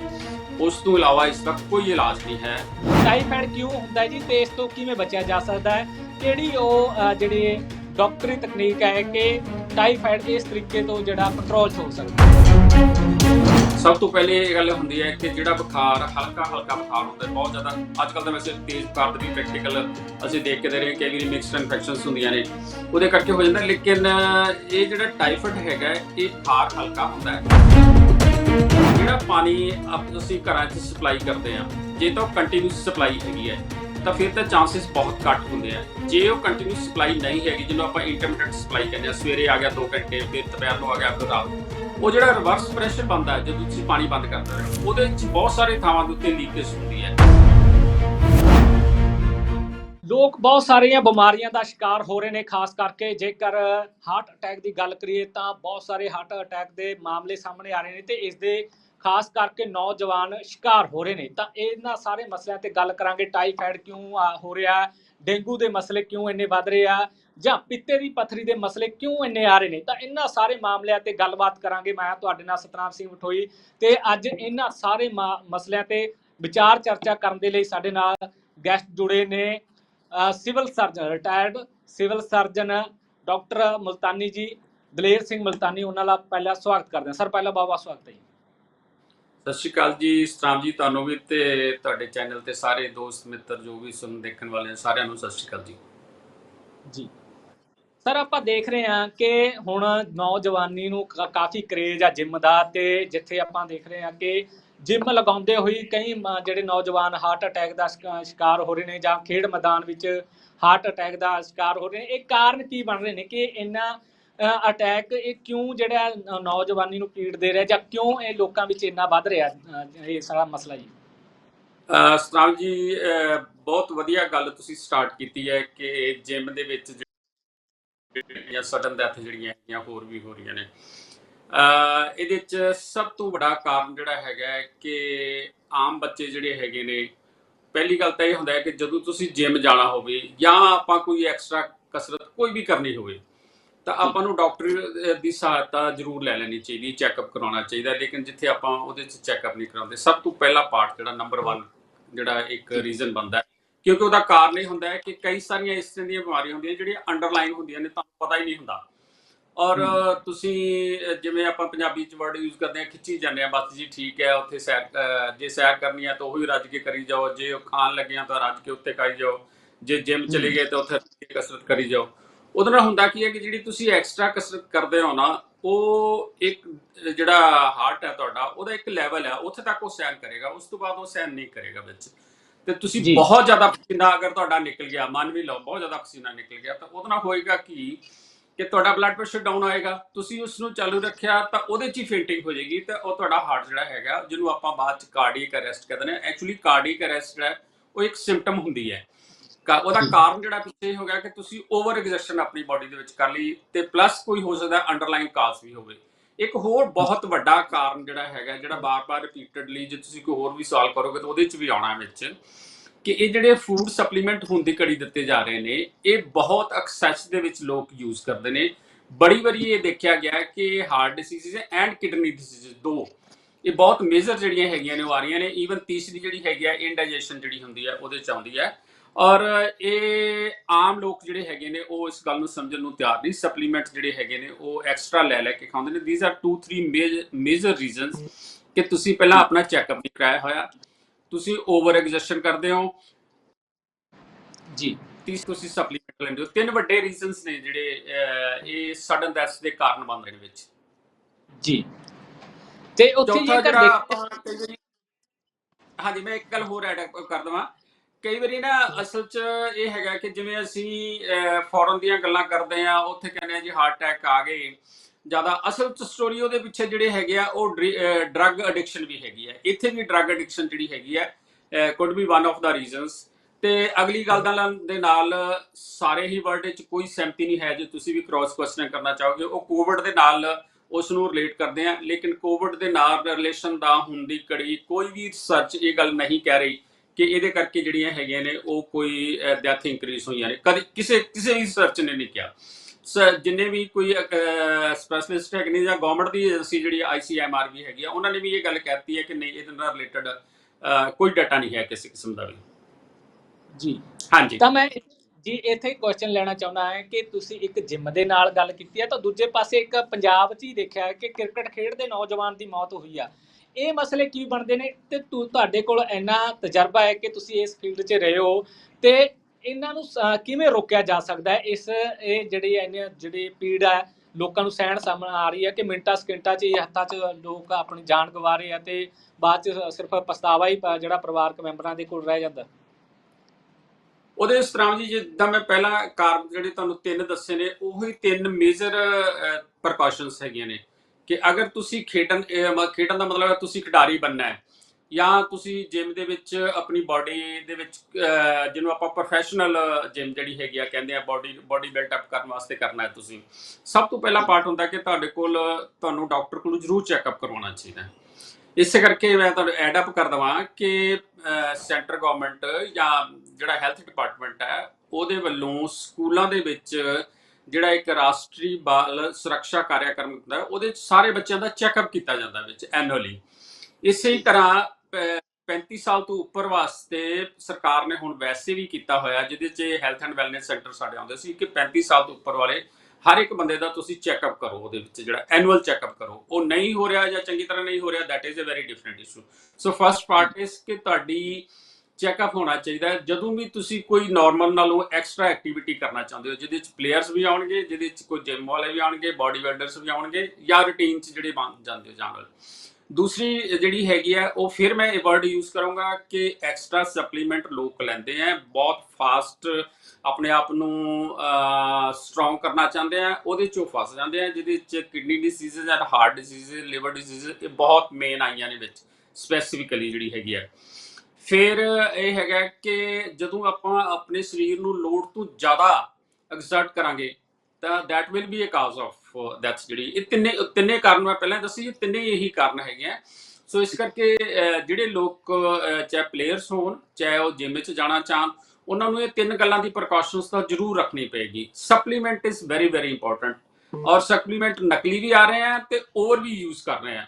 ਉਸ ਤੋਂ ਇਲਾਵਾ ਇਸ ਦਾ ਕੋਈ ਇਲਾਜ ਨਹੀਂ ਹੈ। ਟਾਈਫਾਇਡ ਕਿਉਂ ਹੁੰਦਾ ਹੈ ਜੀ? ਤੇ ਇਸ ਤੋਂ ਕਿਵੇਂ ਬਚਿਆ ਜਾ ਸਕਦਾ ਹੈ? ਕਿਹੜੀ ਉਹ ਜਿਹੜੇ ਡਾਕਟਰੀ ਤਕਨੀਕ ਹੈ ਕਿ ਟਾਈਫਾਇਡ ਇਸ ਤਰੀਕੇ ਤੋਂ ਜਿਹੜਾ ਕੰਟਰੋਲ ਹੋ ਸਕਦਾ ਹੈ? ਸਭ ਤੋਂ ਪਹਿਲੇ ਇਹ ਗੱਲ ਹੁੰਦੀ ਹੈ ਕਿ ਜਿਹੜਾ ਬੁਖਾਰ ਹਲਕਾ ਹਲਕਾ ਬੁਖਾਰ ਹੁੰਦਾ ਹੈ ਬਹੁਤ ਜ਼ਿਆਦਾ। ਅੱਜ ਕੱਲ ਤਾਂ ਵੈਸੇ ਤੇਜ਼ ਬੁਖਾਰ ਦੇ ਵੀ ਪ੍ਰੈਕਟੀਕਲ ਅਸੀਂ ਦੇਖ ਕੇ ਦੇ ਰਹੇ ਕਈ ਵਾਰੀ ਮਿਕਸਡ ਇਨਫੈਕਸ਼ਨਸ ਹੁੰਦੀਆਂ ਨੇ। ਉਹਦੇ ਕਰਕੇ ਹੋ ਜਾਂਦਾ ਲੇਕਿਨ ਇਹ ਜਿਹੜਾ ਟਾਈਫਾਇਡ ਹੈਗਾ ਇਹ ਬੁਖਾਰ ਹਲਕਾ ਹੁੰਦਾ ਹੈ। ਜਿਹੜਾ ਪਾਣੀ ਆਪ ਅਸੀਂ ਘਰਾਂ 'ਚ ਸਪਲਾਈ ਕਰਦੇ ਆ ਜੇ ਤਾਂ ਕੰਟੀਨਿਊਸ ਸਪਲਾਈ ਹੈਗੀ ਹੈ, ਤਾਂ ਫਿਰ ਤਾਂ ਚਾਂਸਸ ਬਹੁਤ ਘੱਟ ਹੁੰਦੇ ਆ। ਜੇ ਉਹ ਕੰਟੀਨਿਊਸ ਸਪਲਾਈ ਨਹੀਂ ਹੈਗੀ, ਜਿਹਨੂੰ ਆਪਾਂ ਇੰਟਰਮਿਟੈਂਟ ਸਪਲਾਈ ਕਹਿੰਦੇ ਆ ਸਵੇਰੇ ਆ ਗਿਆ 2 ਘੰਟੇ, ਫਿਰ ਦੁਪਹਿਰ ਨੂੰ ਆ ਗਿਆ ਫਿਰ ਰਾਤ ਉਹ ਜਿਹੜਾ ਰਿਵਰਸ ਪ੍ਰੈਸ਼ਰ ਬਣਦਾ ਜਦੋਂ ਤੁਸੀਂ ਪਾਣੀ ਬੰਦ ਕਰਦੇ ਹੋ, ਉਹਦੇ ਵਿੱਚ ਬਹੁਤ ਸਾਰੇ ਥਾਵਾਂ ਦੇ ਉੱਤੇ ਲੀਕੇਜ ਲੋਕ ਬਹੁਤ ਸਾਰੀਆਂ ਬਿਮਾਰੀਆਂ ਦਾ ਸ਼ਿਕਾਰ ਹੋ ਰਹੇ ਨੇ, ਖਾਸ ਕਰਕੇ ਜੇਕਰ ਹਾਰਟ ਅਟੈਕ ਦੀ ਗੱਲ ਕਰੀਏ ਤਾਂ ਬਹੁਤ ਸਾਰੇ ਹਾਰਟ ਅਟੈਕ ਦੇ ਮਾਮਲੇ ਸਾਹਮਣੇ ਆ ਰਹੇ ਨੇ ਤੇ ਇਸ ਦੇ ਖਾਸ ਕਰਕੇ ਨੌਜਵਾਨ ਸ਼ਿਕਾਰ ਹੋ ਰਹੇ ਨੇ। ਤਾਂ ਇਹਨਾਂ ਸਾਰੇ ਮਸਲਿਆਂ ਤੇ ਗੱਲ ਕਰਾਂਗੇ ਟਾਈਫਾਇਡ ਕਿਉਂ ਆ- ਹੋ ਰਿਹਾ, ਡੇਂਗੂ ਦੇ ਮਸਲੇ ਕਿਉਂ ਇੰਨੇ ਵੱਧ ਰਹੇ ਆ, ਜਾਂ ਪਿੱਤੇ ਦੀ ਪੱਥਰੀ ਦੇ ਮਸਲੇ ਕਿਉਂ ਇੰਨੇ ਆ ਰਹੇ ਨੇ। ਤਾਂ ਇਹਨਾਂ ਸਾਰੇ ਮਾਮਲਿਆਂ ਤੇ ਗੱਲਬਾਤ ਕਰਾਂਗੇ। ਮੈਂ ਤੁਹਾਡੇ ਨਾਲ ਸਤਨਾਮ ਸਿੰਘ ਮਠੋਈ ਤੇ ਅੱਜ ਇਹਨਾਂ ਸਾਰੇ ਮਾ- ਮਸਲਿਆਂ ਤੇ ਵਿਚਾਰ ਚਰਚਾ ਕਰਨ ਦੇ ਲਈ ਸਾਡੇ ਨਾਲ ਗੈਸਟ ਜੁੜੇ ਨੇ। Civil surgeon retired civil surgeon doctor Multani ji Daler Singh Multani ਉਹਨਾਂ ਦਾ ਪਹਿਲਾ ਸਵਾਗਤ ਕਰਦੇ ਹਾਂ। ਸਰ ਪਹਿਲਾ ਬਾਬਾ ਸਵਾਗਤ ਹੈ ਸਤਿ ਸ਼੍ਰੀ ਅਕਾਲ ਜੀ ਸਤਨਾਮ ਜੀ ਤੁਹਾਨੂੰ ਵੀ ਤੇ ਤੁਹਾਡੇ ਚੈਨਲ ਤੇ ਸਾਰੇ ਦੋਸਤ ਮਿੱਤਰ ਜੋ ਵੀ ਸੁਣ ਦੇਖਣ ਵਾਲੇ ਸਾਰਿਆਂ ਨੂੰ ਸਤਿ ਸ਼੍ਰੀ ਅਕਾਲ ਜੀ। ਜੀ। ਸਰ ਆਪਾਂ ਦੇਖ ਰਹੇ ਹਾਂ ਕਿ ਹੁਣ ਨੌਜਵਾਨੀ ਨੂੰ ਕਾਫੀ ਕਰੇਜ ਆ ਜਿਮ ਦਾ ਤੇ ਜਿੱਥੇ ਆਪਾਂ ਦੇਖ ਰਹੇ ਹਾਂ ਕਿ ਜਿਮ ਲਗਾਉਂਦੇ ਹੋਈ ਕਈ ਜਿਹੜੇ ਨੌਜਵਾਨ ਹਾਰਟ ਅਟੈਕ ਦਾ ਸ਼ਿਕਾਰ ਹੋ ਰਹੇ ਨੇ ਜਾਂ ਖੇਡ ਮੈਦਾਨ ਵਿੱਚ ਹਾਰਟ ਅਟੈਕ ਦਾ ਸ਼ਿਕਾਰ ਹੋ ਰਹੇ ਨੇ, ਇਹ ਕਾਰਨ ਕੀ ਬਣ ਰਹੇ ਨੇ ਕਿ ਇੰਨਾ ਅਟੈਕ ਇਹ ਕਿਉਂ ਜਿਹੜਾ ਨੌਜਵਾਨੀ ਨੂੰ ਪੀੜਦੇ ਰਿਹਾ ਜਾਂ ਕਿਉਂ ਇਹ ਲੋਕਾਂ ਵਿੱਚ ਇੰਨਾ ਵੱਧ ਰਿਹਾ ਇਹ ਸਾਰਾ ਮਸਲਾ ਜੀ? ਅਹ, ਸਤਨਾਮ ਜੀ ਬਹੁਤ ਵਧੀਆ ਗੱਲ ਤੁਸੀਂ ਸਟਾਰਟ ਕੀਤੀ ਹੈ ਕਿ ਜਿਮ ਦੇ ਵਿੱਚ ਜਿਹੜੀਆਂ ਸਡਨ ਡੈਥ ਜਿਹੜੀਆਂ ਹੈਗੀਆਂ, ਹੋਰ ਵੀ ਹੋ ਰਹੀਆਂ ਨੇ। ਇਹਦੇ ਚ ਸਭ ਤੋਂ ਵੱਡਾ ਕਾਰਨ ਜਿਹੜਾ ਹੈਗਾ ਕਿ ਆਮ ਬੱਚੇ ਜਿਹੜੇ ਹੈਗੇ ਨੇ ਪਹਿਲੀ ਗੱਲ ਤਾਂ ਇਹ ਹੁੰਦਾ ਹੈ ਕਿ ਜਦੋਂ ਤੁਸੀਂ ਜਿਮ ਜਾਣਾ ਹੋਵੇ ਜਾਂ ਆਪਾਂ ਕੋਈ ਐਕਸਟਰਾ ਕਸਰਤ ਕੋਈ ਵੀ ਕਰਨੀ ਹੋਵੇ ਤਾਂ ਆਪਾਂ ਨੂੰ ਡਾਕਟਰ ਦੀ ਸਹਾਇਤਾ ਜ਼ਰੂਰ ਲੈ ਲੈਣੀ ਚਾਹੀਦੀ ਚੈੱਕਅਪ ਕਰਾਉਣਾ ਚਾਹੀਦਾ ਲੇਕਿਨ ਜਿੱਥੇ ਆਪਾਂ ਉਹਦੇ ਚ ਚੈੱਕਅਪ ਨਹੀਂ ਕਰਾਉਂਦੇ ਸਭ ਤੋਂ ਪਹਿਲਾ ਪਾਰਟ ਜਿਹੜਾ ਨੰਬਰ 1 ਜਿਹੜਾ ਇੱਕ ਰੀਜ਼ਨ ਬਣਦਾ ਕਿਉਂਕਿ ਉਹਦਾ ਕਾਰਨ ਇਹ ਹੁੰਦਾ ਹੈ ਕਿ ਕਈ ਸਾਰੀਆਂ ਇਸ ਤਰ੍ਹਾਂ ਦੀਆਂ ਬਿਮਾਰੀਆਂ ਹੁੰਦੀਆਂ ਜਿਹੜੀਆਂ ਅੰਡਰਲਾਈਨ ਹੁੰਦੀਆਂ ਨੇ ਤੁਹਾਨੂੰ ਪਤਾ ਹੀ ਨਹੀਂ ਹੁੰਦਾ। ਔਰ ਤੁਸੀਂ ਜਿਵੇਂ ਆਪਾਂ ਪੰਜਾਬੀ ਚ ਵਰਡ ਯੂਜ਼ ਕਰਦੇ ਆ ਖਿੱਚੀ ਜਾਂਦੇ ਆ ਬਸ ਜੀ ਠੀਕ ਹੈ ਉੱਥੇ ਸੈਰ ਜੇ ਸੈਰ ਕਰਨੀ ਹੈ ਤਾਂ ਉਹੀ ਰੱਜ ਕੇ ਕਰੀ ਜਾਓ ਜੇ ਉਹ ਖਾਣ ਲੱਗੇ ਆ ਤਾਂ ਰੱਜ ਕੇ ਉੱਤੇ ਖਾਈ ਜਾਓ ਜੇ ਜਿਮ ਚਲੇ ਗਏ ਤਾਂ ਉੱਥੇ ਕਸਰਤ ਕਰੀ ਜਾਓ। ਉਹਦੇ ਨਾਲ ਹੁੰਦਾ ਕੀ ਹੈ ਕਿ ਜਿਹੜੀ ਤੁਸੀਂ ਐਕਸਟਰਾ ਕਸਰਤ ਕਰਦੇ ਹੋ ਨਾ ਉਹ ਇੱਕ ਜਿਹੜਾ ਹਾਰਟ ਹੈ ਤੁਹਾਡਾ ਉਹਦਾ ਇੱਕ ਲੈਵਲ ਹੈ ਉੱਥੇ ਤੱਕ ਉਹ ਸਹਿਨ ਕਰੇਗਾ ਉਸ ਤੋਂ ਬਾਅਦ ਉਹ ਸਹਿਨ ਨਹੀਂ ਕਰੇਗਾ ਵਿੱਚ। ਤੇ ਤੁਸੀਂ। ਬਹੁਤ ਜ਼ਿਆਦਾ ਪਸੀਨਾ ਅਗਰ ਤੁਹਾਡਾ ਨਿਕਲ ਗਿਆ ਮੰਨ ਵੀ ਲਓ ਬਹੁਤ ਜ਼ਿਆਦਾ ਪਸੀਨਾ ਨਿਕਲ ਗਿਆ ਤਾਂ ਉਹਦੇ ਨਾਲ ਹੋਏਗਾ ਕੀ ਕਿ ਤੁਹਾਡਾ ਬਲੱਡ ਪ੍ਰੈਸ਼ਰ ਡਾਊਨ ਆਏਗਾ ਤੁਸੀਂ ਉਸ ਨੂੰ ਚਾਲੂ ਰੱਖਿਆ ਤਾਂ ਉਹਦੇ 'ਚ ਹੀ ਫੇਂਟਿੰਗ ਹੋ ਜਾਏਗੀ ਤਾਂ ਉਹ ਤੁਹਾਡਾ ਹਾਰਟ ਜਿਹੜਾ ਹੈਗਾ ਜਿਹਨੂੰ ਆਪਾਂ ਬਾਅਦ 'ਚ ਕਾਰਡੀਅਕ ਅਰੈਸਟ ਕਹਿੰਦੇ ਨੇ ਐਕਚੁਅਲੀ ਕਾਰਡੀਅਕ ਅਰੈਸਟ ਹੈ ਉਹ ਇੱਕ ਸਿੰਪਟਮ ਹੁੰਦੀ ਹੈ। ਉਹਦਾ ਕਾਰਨ ਜਿਹੜਾ ਪਿੱਛੇ ਹੋ ਗਿਆ ਕਿ ਤੁਸੀਂ ਓਵਰ ਐਗਜ਼ਰਸ਼ਨ ਆਪਣੀ ਬਾਡੀ ਦੇ ਵਿੱਚ ਕਰ ਲਈ ਤੇ ਪਲੱਸ ਕੋਈ ਹੋ ਸਕਦਾ ਅੰਡਰਲਾਈਨ ਕਾਜ਼ ਵੀ ਹੋਵੇ। ਇੱਕ ਹੋਰ ਬਹੁਤ ਵੱਡਾ ਕਾਰਨ ਜਿਹੜਾ ਹੈਗਾ ਜਿਹੜਾ ਬਾਰ-ਬਾਰ ਰਿਪੀਟਡਲੀ ਜੇ ਤੁਸੀਂ ਕੋਈ ਹੋਰ ਵੀ ਸਵਾਲ ਕਰੋਗੇ ਤਾਂ ਉਹਦੇ 'ਚ ਵੀ ਆਉਣਾ ਹੈ ਵਿੱਚ ਕਿ ਇਹ ਜਿਹੜੇ ਫੂਡ ਸਪਲੀਮੈਂਟ ਹੁਣ ਦੀ ਘੜੀ ਦਿੱਤੇ ਜਾ ਰਹੇ ਨੇ, ਇਹ ਬਹੁਤ ਐਕਸੈਸ ਦੇ ਵਿੱਚ ਲੋਕ ਯੂਜ਼ ਕਰਦੇ ਨੇ। ਬੜੀ ਵਾਰੀ ਇਹ ਦੇਖਿਆ ਗਿਆ ਕਿ heart disease and kidney disease ਦੋ, ਇਹ ਬਹੁਤ ਮੇਜਰ ਜਿਹੜੀਆਂ ਹੈਗੀਆਂ ਨੇ, ਉਹ ਆ ਰਹੀਆਂ ਨੇ। ਈਵਨ ਤੀਸਰੀ ਜਿਹੜੀ ਹੈਗੀ ਆ ਇੰਡਾਈਜੈਸ਼ਨ ਜਿਹੜੀ ਹੁੰਦੀ ਹੈ ਉਹਦੇ ਚ ਆਉਂਦੀ ਹੈ ਔਰ ਇਹ ਆਮ ਲੋਕ ਜਿਹੜੇ ਹੈਗੇ ਨੇ, ਉਹ ਇਸ ਗੱਲ ਨੂੰ ਸਮਝਣ ਨੂੰ ਤਿਆਰ ਨਹੀਂ। ਸਪਲੀਮੈਂਟ ਜਿਹੜੇ ਹੈਗੇ ਨੇ, ਉਹ ਐਕਸਟਰਾ ਲੈ ਲੈ ਕੇ ਖਾਂਦੇ ਨੇ। ਥੀਸ ਆਰ 2 3 ਮੇਜਰ ਰੀਜ਼ਨਸ ਕਿ ਤੁਸੀਂ ਪਹਿਲਾਂ ਆਪਣਾ ਚੈੱਕਅਪ ਨਹੀਂ ਕਰਾਇਆ ਹੋਇਆ। ਤੁਸੀਂ ਓਵਰ ਐਗਜ਼ਰਸ਼ਨ ਕਰਦੇ ਹੋ। ਜੀ ਤੀਸ ਤੁਸੀਂ ਸਪਲੀਮੈਂਟ ਲੈਂਦੇ ਹੋ। ਤਿੰਨ ਵੱਡੇ ਰੀਜ਼ਨਸ ਨੇ ਜਿਹੜੇ ਇਹ ਸਡਨ ਡੈਥ ਦੇ ਕਾਰਨ ਬਣ ਰਹੇ ਨੇ ਵਿੱਚ। ਜੀ। ਤੇ ਉੱਥੇ ਜੇਕਰ ਦੇਖ ਹਾਂਜੀ ਮੈਂ ਇੱਕ ਗੱਲ ਹੋਰ ਐਡ ਕਰ ਦਵਾਂ। ਕਈ ਵਾਰੀ ਨਾ ਅਸਲ 'ਚ ਇਹ ਹੈਗਾ ਕਿ ਜਿਵੇਂ ਅਸੀਂ ਫੋਰਨ ਦੀਆਂ ਗੱਲਾਂ ਕਰਦੇ ਆ ਉੱਥੇ ਕਹਿੰਦੇ ਆ ਜੀ ਹਾਰਟ ਅਟੈਕ ਆ ਗਏ। ਜ਼ਿਆਦਾ ਅਸਲ 'ਚ ਸਟੋਰੀ ਉਹਦੇ ਪਿੱਛੇ ਜਿਹੜੇ ਹੈਗੇ ਆ, ਉਹ ਡਰੱਗ ਐਡਿਕਸ਼ਨ ਵੀ ਹੈਗੀ ਹੈ ਇੱਥੇ ਵੀ ਡਰੱਗ ਐਡਿਕਸ਼ਨ ਜਿਹੜੀ ਹੈਗੀ ਹੈ could be one of the reasons ਤੇ ਅਗਲੀ ਗੱਲ ਦਾ ਨਾਲ- ਦੇ ਨਾਲ ਸਾਰੇ ਹੀ ਵਰਡ ਵਿੱਚ ਕੋਈ ਸਹਿਮਤੀ ਨਹੀਂ ਹੈ, ਜੇ ਤੁਸੀਂ ਵੀ ਕ੍ਰਾਸ ਕੁਐਸਚਨ ਕਰਨਾ ਚਾਹੋਗੇ, ਉਹ ਕੋਵਿਡ ਦੇ ਨਾਲ ਉਸ ਨੂੰ ਰਿਲੇਟ ਕਰਦੇ ਆ। ਲੇਕਿਨ ਕੋਵਿਡ ਦੇ ਨਾਲ ਰਿਲੇਸ਼ਨ ਦਾ ਹੁਣ ਦੀ ਕੜੀ ਕੋਈ ਵੀ ਰਿਸਰਚ ਇਹ ਗੱਲ ਨਹੀਂ ਕਹਿ ਰਹੀ ਕਿ ਇਹਦੇ ਕਰਕੇ ਜਿਹੜੀਆਂ ਹੈਗੀਆਂ ਨੇ, ਉਹ ਕੋਈ ਡੈਥ ਇਨਕਰੀਜ਼ ਹੋਈਆਂ ਨੇ। ਕਦੇ ਕਿਸੇ ਕਿਸੇ ਵੀ ਰਿਸਰਚ ਨੇ ਨਹੀਂ ਕਿਹਾ। ਜਿੰਨੇ ਵੀ ਕੋਈ ਸਪੈਸ਼ਲਿਸਟ ਹੈਗੇ ਜਾਂ ਗਵਰਨਮੈਂਟ ਦੀ ਏਜੰਸੀ ਜਿਹੜੀ ਆਈਸੀਐਮਆਰ ਵੀ ਹੈਗੀ ਆ ਉਹਨਾਂ ਨੇ ਵੀ ਇਹ ਗੱਲ ਕਹਿਤੀ ਹੈ ਕਿ ਨਹੀਂ ਇਹਦੇ ਨਾਲ ਰਿਲੇਟਡ ਕੋਈ ਡਾਟਾ ਨਹੀਂ ਹੈ ਕਿਸੇ ਕਿਸਮ ਦਾ ਵੀ। ਜੀ। ਹਾਂਜੀ। ਤਾਂ ਮੈਂ ਜੀ ਇੱਥੇ ਕੁਐਸਚਨ ਲੈਣਾ ਚਾਹੁੰਦਾ ਹਾਂ ਕਿ ਤੁਸੀਂ ਇੱਕ ਜਿਮ ਦੇ ਨਾਲ ਗੱਲ ਕੀਤੀ ਹੈ ਤਾਂ ਦੂਜੇ ਪਾਸੇ ਇੱਕ ਪੰਜਾਬ 'ਚ ਹੀ ਦੇਖਿਆ ਕਿ ਕ੍ਰਿਕਟ ਖੇਡਦੇ ਨੌਜਵਾਨ ਦੀ ਮੌਤ ਹੋਈ ਆ। ਇਹ ਮਸਲੇ ਕੀ ਬਣਦੇ ਨੇ? ਤੁ- ਤੁਹਾਡੇ ਕੋਲ ਇੰਨਾ ਤਜਰਬਾ ਹੈ ਕਿ ਤੁਸੀਂ ਇਸ ਫੀਲਡ 'ਚ ਰਹੇ ਹੋ ਤੇ ਇਹਨਾਂ ਨੂੰ ਕਿਵੇਂ ਰੋਕਿਆ ਜਾ ਸਕਦਾ ਹੈ? ਇਸ, ਇਹ ਜਿਹੜੀ ਇੰਨੇ ਜਿਹੜੀ ਪੀੜ ਹੈ ਲੋਕਾਂ ਨੂੰ ਸਹਿਣ ਸਾਹਮਣੇ ਆ ਰਹੀ ਹੈ ਕਿ ਮਿੰਟਾਂ ਸਕਿੰਟਾਂ 'ਚ ਇਹ ਹੱਥਾਂ 'ਚ ਲੋਕ ਆਪਣੀ ਜਾਨ ਗਵਾ ਰਹੇ ਆ ਤੇ ਬਾਅਦ 'ਚ ਸਿਰਫ ਪਛਤਾਵਾ ਹੀ ਜਿਹੜਾ ਪਰਿਵਾਰਕ ਮੈਂਬਰਾਂ ਦੇ ਕੋਲ ਰਹਿ ਜਾਂਦਾ। ਉਹਦੇ ਇਸ ਜੀ ਜਿੱਦਾਂ ਮੈਂ ਪਹਿਲਾਂ ਕਾਰਨ ਜਿਹੜੇ ਤੁਹਾਨੂੰ ਤਿੰਨ ਦੱਸੇ ਨੇ, ਉਹੀ ਤਿੰਨ ਮੇਜਰ ਪ੍ਰੀਕਾਸ਼ਨਸ ਹੈਗੀਆਂ ਨੇ ਕਿ ਅਗਰ ਤੁਸੀਂ ਖੇਡਣ ਖੇਡਣ ਦਾ ਮਤਲਬ ਹੈ ਤੁਸੀਂ ਖਿਡਾਰੀ ਬਣਨਾ ਹੈ। ਜਾਂ ਤੁਸੀਂ ਜਿਮ ਦੇ ਵਿੱਚ ਆਪਣੀ ਬਾਡੀ ਦੇ ਵਿੱਚ ਜਿਹਨੂੰ ਆਪਾਂ ਪ੍ਰੋਫੈਸ਼ਨਲ ਜਿਮ ਜਿਹੜੀ ਹੈਗੀ ਆ ਕਹਿੰਦੇ ਆ ਬਾਡੀ ਬਾਡੀ ਬਿਲਟ ਅਪ ਕਰਨ ਵਾਸਤੇ ਕਰਨਾ ਹੈ ਤੁਸੀਂ। ਸਭ ਤੋਂ ਪਹਿਲਾ ਪਾਰਟ ਹੁੰਦਾ ਕਿ ਤੁਹਾਡੇ ਕੋਲ ਤੁਹਾਨੂੰ ਡਾਕਟਰ ਕੋਲੋਂ ਜ਼ਰੂਰ ਚੈੱਕਅਪ ਕਰਵਾਉਣਾ ਚਾਹੀਦਾ ਹੈ। ਇਸੇ ਕਰਕੇ ਮੈਂ ਤੁਹਾਨੂੰ ਐਡ ਅਪ ਕਰ ਦਵਾਂ ਕਿ ਸੈਂਟਰ ਗਵਰਨਮੈਂਟ ਜਾਂ ਜਿਹੜਾ ਹੈਲਥ ਡਿਪਾਰਟਮੈਂਟ ਹੈ, ਉਹਦੇ ਵੱਲੋਂ ਸਕੂਲਾਂ ਦੇ ਵਿੱਚ ਜਿਹੜਾ ਇੱਕ ਰਾਸ਼ਟਰੀ ਬਾਲ ਸੁਰੱਖਿਆ ਕਾਰਿਆਕਰਮ ਹੁੰਦਾ ਉਹਦੇ 'ਚ ਸਾਰੇ ਬੱਚਿਆਂ ਦਾ ਚੈੱਕਅਪ ਕੀਤਾ ਜਾਂਦਾ ਵਿੱਚ ਐਨੂਅਲੀ ਇਸੇ ਤਰ੍ਹਾਂ 35 ਸਾਲ ਤੋਂ ਉੱਪਰ ਵਾਸਤੇ ਸਰਕਾਰ ਨੇ ਹੁਣ ਵੈਸੇ ਵੀ ਕੀਤਾ ਹੋਇਆ, ਜਿਹਦੇ 'ਚ ਹੈਲਥ ਐਂਡ ਵੈਲਨੈਸ ਸੈਂਟਰ ਸਾਡੇ ਆਉਂਦੇ ਸੀ, ਕਿ 35 ਸਾਲ ਤੋਂ ਉੱਪਰ ਵਾਲੇ ਹਰ ਇੱਕ ਬੰਦੇ ਦਾ ਤੁਸੀਂ ਚੈੱਕਅਪ ਕਰੋ ਉਹਦੇ ਵਿੱਚ, ਜਿਹੜਾ ਐਨੂਅਲ ਚੈੱਕਅਪ ਕਰੋ। ਉਹ ਨਹੀਂ ਹੋ ਰਿਹਾ ਜਾਂ ਚੰਗੀ ਤਰ੍ਹਾਂ ਨਹੀਂ ਹੋ ਰਿਹਾ that is a very different issue so first part ਇਸ ਕਿ ਤੁਹਾਡੀ ਚੈੱਕਅਪ ਹੋਣਾ ਚਾਹੀਦਾ ਹੈ। ਜਦੋਂ ਵੀ ਤੁਸੀਂ ਕੋਈ ਨਾਰਮਲ ਨਾਲੋਂ ਐਕਸਟਰਾ ਐਕਟੀਵਿਟੀ ਕਰਨਾ ਚਾਹੁੰਦੇ ਹੋ, ਜਿਹਦੇ ਵਿੱਚ ਪਲੇਅਰਸ ਵੀ ਆਉਣਗੇ, ਜਿਹਦੇ ਵਿੱਚ ਕੋਈ ਜਿਮ ਵਾਲੇ ਵੀ ਆਉਣਗੇ ਬਾਡੀ ਬਿਲਡਰਸ ਵੀ ਆਉਣਗੇ, ਜਾਂ ਰੂਟੀਨ 'ਚ ਜਿਹੜੇ ਬਣ ਜਾਂਦੇ ਹੋ ਜਾਣ ਵਾਲੇ ਦੂਸਰੀ ਜਿਹੜੀ ਹੈਗੀ ਆ, ਉਹ ਫਿਰ ਮੈਂ ਇਹ ਵਰਡ ਯੂਜ਼ ਕਰੂੰਗਾ ਕਿ ਐਕਸਟਰਾ ਸਪਲੀਮੈਂਟ ਲੋਕ ਲੈਂਦੇ ਆ, ਬਹੁਤ ਫਾਸਟ ਆਪਣੇ ਆਪ ਨੂੰ ਸਟਰੋਂਗ ਕਰਨਾ ਚਾਹੁੰਦੇ ਆ, ਉਹਦੇ ਚੋਂ ਫਸ ਜਾਂਦੇ ਆ, ਜਿਹਦੇ ਵਿੱਚ kidney diseases and heart diseases liver diseases ਇਹ ਬਹੁਤ ਮੇਨ ਆਈਆਂ ਨੇ ਵਿੱਚ ਸਪੈਸੀਫਿਕਲੀ ਜਿਹੜੀ ਹੈਗੀ ਆ। ਫਿਰ ਇਹ ਹੈਗਾ ਕਿ ਜਦੋਂ ਆਪਾਂ ਆਪਣੇ ਸਰੀਰ ਨੂੰ ਲੋਡ ਤੋਂ ਜ਼ਿਆਦਾ ਐਗਜ਼ਰਟ ਕਰਾਂਗੇ, ਤਾਂ that will be a cause of death ਜਿਹੜੀ ਇਹ ਤਿੰਨੇ ਤਿੰਨੇ ਕਾਰਨ ਮੈਂ ਪਹਿਲਾਂ ਦੱਸੀ ਇਹ ਤਿੰਨੇ ਇਹੀ ਕਾਰਨ ਹੈਗੇ ਆ। ਸੋ ਇਸ ਕਰਕੇ ਜਿਹੜੇ ਲੋਕ ਚਾਹੇ ਪਲੇਅਰਸ ਹੋਣ ਚਾਹੇ ਉਹ ਜਿਮ ਵਿੱਚ ਜਾਣਾ ਚਾਹਣ ਉਹਨਾਂ ਨੂੰ ਇਹ ਤਿੰਨ ਗੱਲਾਂ ਦੀ ਪ੍ਰੀਕਾਸ਼ਨਸ ਤਾਂ ਜ਼ਰੂਰ ਰੱਖਣੀ ਪਏਗੀ। Supplement is very very important ਔਰ ਸਪਲੀਮੈਂਟ ਨਕਲੀ ਵੀ ਆ ਰਹੇ ਆ ਤੇ ਓਵਰ ਵੀ ਯੂਜ਼ ਕਰ ਰਹੇ ਆ।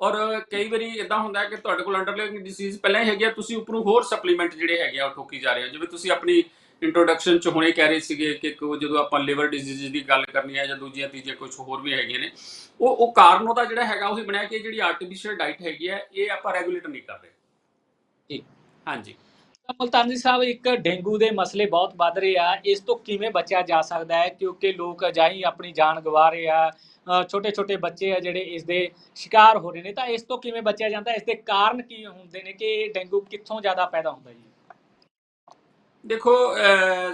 ਔਰ ਕਈ ਵਾਰੀ ਇਦਾਂ ਹੁੰਦਾ ਹੈ ਕਿ ਤੁਹਾਡੇ ਕੋਲ ਅੰਡਰਲਾਈਨ ਡਿਸੀਜ਼ ਪਹਿਲਾਂ ਹੀ ਹੈਗੀ ਆ ਤੁਸੀਂ ਉੱਪਰੋਂ ਹੋਰ ਸਪਲੀਮੈਂਟ ਜਿਹੜੇ ਹੈਗੇ ਆ ਉਹ ਠੋਕੀ ਜਾ ਰਹੇ ਹੋ ਜਿਵੇਂ ਤੁਸੀਂ ਆਪਣੀ ਇੰਟਰੋਡਕਸ਼ਨ ਚ ਹੁਣੇ ਕਹਿ ਰਹੇ ਸੀਗੇ ਕਿ ਜਦੋਂ ਆਪਾਂ ਲਿਵਰ ਡਿਜ਼ੀਜ਼ ਦੀ ਗੱਲ ਕਰਨੀ ਹੈ ਜਾਂ ਦੂਜੀਆਂ ਤੀਜੀਆਂ ਕੁਝ ਹੋਰ ਵੀ ਹੈਗੀਆਂ ਨੇ ਉਹ ਉਹ ਕਾਰਨ ਉਹਦਾ ਜਿਹੜਾ ਹੈਗਾ ਉਹੀ ਬਣਿਆ ਕਿ ਜਿਹੜੀ ਆਰਟੀਫੀਸ਼ੀਅਲ ਡਾਈਟ ਹੈਗੀ ਹੈ ਇਹ ਆਪਾਂ ਰੈਗੂਲੇਟ ਨਹੀਂ ਕਰ ਰਹੇ ਜੀ। ਹਾਂਜੀ ਮੁਲਤਾਨੀ ਸਾਹਿਬ ਇੱਕ ਡੇਂਗੂ ਦੇ ਮਸਲੇ ਬਹੁਤ ਵੱਧ ਰਹੇ ਆ ਇਸ ਤੋਂ ਕਿਵੇਂ ਬਚਿਆ ਜਾ ਸਕਦਾ ਹੈ? ਕਿਉਂਕਿ ਲੋਕ ਅਜਾਈ ਆਪਣੀ ਜਾਨ ਗਵਾ ਰਹੇ ਆ ਛੋਟੇ ਛੋਟੇ ਬੱਚੇ ਆ ਜਿਹੜੇ ਇਸ ਦੇ ਸ਼ਿਕਾਰ ਹੋ ਰਹੇ ਨੇ ਤਾਂ ਇਸ ਤੋਂ ਕਿਵੇਂ ਬਚਿਆ ਜਾਂਦਾ? ਇਸ ਦੇ ਕਾਰਨ ਕੀ ਹੁੰਦੇ ਨੇ ਕਿ ਡੇਂਗੂ ਕਿੱਥੋਂ ਜ਼ਿਆਦਾ ਪੈਦਾ ਹੁੰਦਾ ਜੀ? ਦੇਖੋ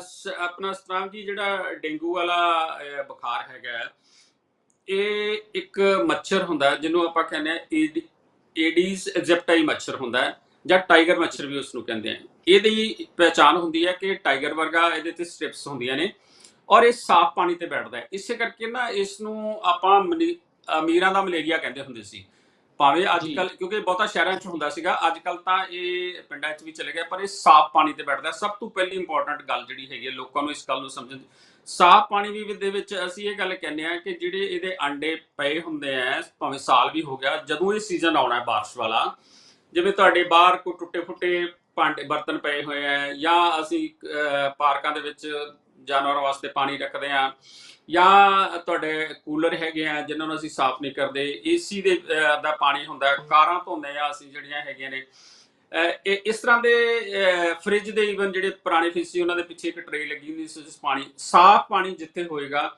ਸ- ਆਪਣਾ ਸਤਰਾਮ ਜੀ ਜਿਹੜਾ ਡੇਂਗੂ ਵਾਲਾ ਬੁਖਾਰ ਹੈਗਾ, ਇਹ ਇੱਕ ਮੱਛਰ ਹੁੰਦਾ, ਜਿਹਨੂੰ ਆਪਾਂ ਕਹਿੰਦੇ ਆ ਏਡੀਸ ਐਜੈਪਟਾਈ ਮੱਛਰ ਹੁੰਦਾ ਜਾਂ ਟਾਈਗਰ ਮੱਛਰ ਵੀ ਉਸ ਨੂੰ ਕਹਿੰਦੇ ਆ। ਇਹਦੀ ਪਹਿਚਾਨ ਹੁੰਦੀ ਹੈ ਕਿ ਟਾਈਗਰ ਵਰਗਾ ਇਹਦੇ ਤੇ ਸਟ੍ਰਿਪਸ ਹੁੰਦੀਆਂ ਨੇ, ਔਰ ਇਹ ਸਾਫ਼ ਪਾਣੀ ਤੇ ਬੈਠਦਾ ਹੈ। ਇਸੇ ਕਰਕੇ ਨਾ ਇਸ ਨੂੰ ਆਪਾਂ ਮਨੀ- ਅਮੀਰਾਂ ਦਾ ਮਲੇਰੀਆ ਕਹਿੰਦੇ ਹੁੰਦੇ ਸੀ। ਭਾਵੇਂ ਅੱਜ। ਕੱਲ ਕਿਉਂਕਿ ਬਹੁਤਾ ਸ਼ਹਿਰਾਂ 'ਚ ਹੁੰਦਾ ਸੀਗਾ ਅੱਜ ਕੱਲ ਤਾਂ ਇਹ ਪਿੰਡਾਂ 'ਚ ਵੀ ਚਲੇ ਗਿਆ ਪਰ ਇਹ ਸਾਫ਼ ਪਾਣੀ ਤੇ ਬੈਠਦਾ। ਸਭ ਤੋਂ ਪਹਿਲੀ ਇੰਪੋਰਟੈਂਟ ਗੱਲ ਜਿਹੜੀ ਹੈਗੀ ਹੈ ਲੋਕਾਂ ਨੂੰ ਇਸ ਗੱਲ ਨੂੰ ਸਮਝਣ ਸਾਫ਼ ਪਾਣੀ ਵੀ ਦੇ ਵਿੱਚ ਅਸੀਂ ਇਹ ਗੱਲ ਕਹਿੰਦੇ ਆ ਕਿ ਜਿਹੜੇ ਇਹਦੇ ਅੰਡੇ ਪਏ ਹੁੰਦੇ ਆ ਭਾਵੇਂ ਸਾਲ ਵੀ ਹੋ ਗਿਆ ਜਦੋਂ ਇਹ ਸੀਜ਼ਨ ਆਉਣਾ ਹੈ ਬਾਰਿਸ਼ ਵਾਲਾ ਜਿਵੇਂ ਤੁਹਾਡੇ ਬਾਹਰ ਕੋਈ ਟੁੱਟੇ ਫੁੱਟੇ ਭਾਂਡੇ ਬਰਤਨ ਪਏ ਹੋਏ ਆ ਜਾਂ ਅਸੀਂ ਪਾਰਕਾਂ ਦੇ ਵਿੱਚ ਜਾਨਵਰਾਂ ਵਾਸਤੇ ਪਾਣੀ ਰੱਖਦੇ ਆ ਜਾਂ ਤੁਹਾਡੇ ਕੂਲਰ ਹੈਗੇ ਆ, ਜਿਨ੍ਹਾਂ ਨੂੰ ਅਸੀਂ ਸਾਫ਼ ਨਹੀਂ ਕਰਦੇ ਏਸੀ ਦੇ ਦਾ ਪਾਣੀ ਹੁੰਦਾ, ਕਾਰਾਂ ਧੋਂਦੇ ਆ ਅਸੀਂ ਜਿਹੜੀਆਂ ਹੈਗੀਆਂ ਨੇ। ਇਹ ਇਸ ਤਰ੍ਹਾਂ ਦੇ ਫ੍ਰਿਜ ਦੇ ਈਵਨ ਜਿਹੜੇ ਪੁਰਾਣੇ ਫ੍ਰਿਜ ਸੀ, ਉਹਨਾਂ ਦੇ ਪਿੱਛੇ ਇੱਕ ਟਰੇ ਲੱਗੀ ਹੁੰਦੀ ਸੀ, ਜਿਸ ਪਾਣੀ, ਸਾਫ਼ ਪਾਣੀ ਜਿੱਥੇ ਹੋਏਗਾ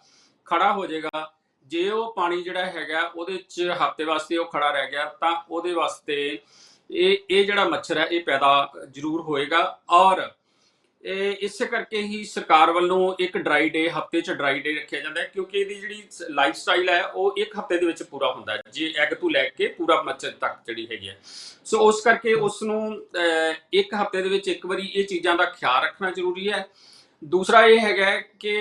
ਖੜਾ ਹੋ ਜਾਏਗਾ। ਜੇ ਉਹ ਪਾਣੀ ਜਿਹੜਾ ਹੈਗਾ, ਉਹਦੇ ਚ ਹਫ਼ਤੇ ਵਾਸਤੇ ਉਹ ਖੜਾ ਰਹਿ ਗਿਆ, ਤਾਂ ਉਹਦੇ ਵਾਸਤੇ ਇਹ ਇਹ ਜਿਹੜਾ ਮੱਛਰ ਹੈ, ਇਹ ਪੈਦਾ ਜ਼ਰੂਰ ਹੋਏਗਾ। ਔਰ ਇਸੇ ਕਰਕੇ ਹੀ ਸਰਕਾਰ ਵੱਲੋਂ ਇੱਕ ਡਰਾਈ ਡੇ ਹਫ਼ਤੇ 'ਚ ਡਰਾਈ ਡੇ ਰੱਖਿਆ ਜਾਂਦਾ ਹੈ, ਕਿਉਂਕਿ ਇਹਦੀ ਜਿਹੜੀ ਲਾਈਫ ਸਟਾਈਲ ਹੈ, ਉਹ ਇੱਕ ਹਫ਼ਤੇ ਦੇ ਵਿੱਚ ਪੂਰਾ ਹੁੰਦਾ ਹੈ, ਜੇ ਐਗ ਤੋਂ ਲੈ ਕੇ ਪੂਰਾ ਮੱਛਰ ਤੱਕ ਜਿਹੜੀ ਹੈਗੀ ਹੈ। ਸੋ ਉਸ ਕਰਕੇ ਉਸ ਨੂੰ ਇੱਕ ਹਫ਼ਤੇ ਦੇ ਵਿੱਚ ਇੱਕ ਵਾਰੀ ਇਹ ਚੀਜ਼ਾਂ ਦਾ ਖਿਆਲ ਰੱਖਣਾ ਜ਼ਰੂਰੀ ਹੈ। ਦੂਸਰਾ ਇਹ ਹੈਗਾ ਕਿ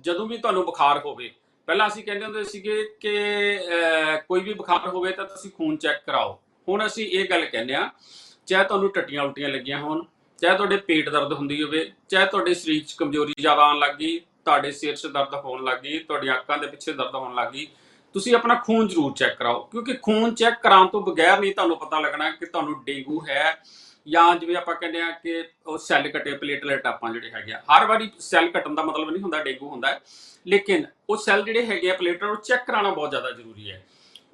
ਜਦੋਂ ਵੀ ਤੁਹਾਨੂੰ ਬੁਖਾਰ ਹੋਵੇ, ਪਹਿਲਾਂ ਅਸੀਂ ਕਹਿੰਦੇ ਹੁੰਦੇ ਸੀਗੇ ਕਿ ਕੋਈ ਵੀ ਬੁਖਾਰ ਹੋਵੇ ਤਾਂ ਤੁਸੀਂ ਖੂਨ ਚੈੱਕ ਕਰਾਓ। ਹੁਣ ਅਸੀਂ ਇਹ ਗੱਲ ਕਹਿੰਦੇ ਆ ਚਾਹੇ ਤੁਹਾਨੂੰ ਟੱਟੀਆਂ ਉਲਟੀਆਂ ਲੱਗੀਆਂ ਹੋਣ ਚਾਹੇ ਤੁਹਾਡੇ ਪੇਟ ਦਰਦ ਹੁੰਦੀ ਹੋਵੇ, ਚਾਹੇ ਤੁਹਾਡੇ ਸਰੀਰ 'ਚ ਕਮਜ਼ੋਰੀ ਜ਼ਿਆਦਾ ਆਉਣ ਲੱਗ ਗਈ, ਤੁਹਾਡੇ ਸਿਰ 'ਚ ਦਰਦ ਹੋਣ ਲੱਗ ਗਈ ਤੁਹਾਡੀਆਂ ਅੱਖਾਂ ਦੇ ਪਿੱਛੇ ਦਰਦ ਹੋਣ ਲੱਗ ਗਈ, ਤੁਸੀਂ ਆਪਣਾ ਖੂਨ ਜ਼ਰੂਰ ਚੈੱਕ ਕਰਾਓ, ਕਿਉਂਕਿ ਖੂਨ ਚੈੱਕ ਕਰਾਉਣ ਤੋਂ ਬਗੈਰ ਨਹੀਂ ਤੁਹਾਨੂੰ ਪਤਾ ਲੱਗਣਾ ਕਿ ਤੁਹਾਨੂੰ ਡੇਂਗੂ ਹੈ ਜਾਂ ਜਿਵੇਂ ਆਪਾਂ ਕਹਿੰਦੇ ਆ ਕਿ ਉਹ ਸੈੱਲ ਕੱਟੇ, ਪਲੇਟਲੇਟ ਆਪਾਂ ਜਿਹੜੇ ਹੈਗੇ ਆ। ਹਰ ਵਾਰੀ ਸੈੱਲ ਕੱਟਣ ਦਾ ਮਤਲਬ ਨਹੀਂ ਹੁੰਦਾ, ਡੇਂਗੂ ਹੁੰਦਾ ਲੇਕਿਨ ਉਹ ਸੈੱਲ ਜਿਹੜੇ ਹੈਗੇ ਆ, ਪਲੇਟਲੇਟ, ਉਹ ਚੈੱਕ ਕਰਾਉਣਾ ਬਹੁਤ ਜ਼ਿਆਦਾ ਜ਼ਰੂਰੀ ਹੈ।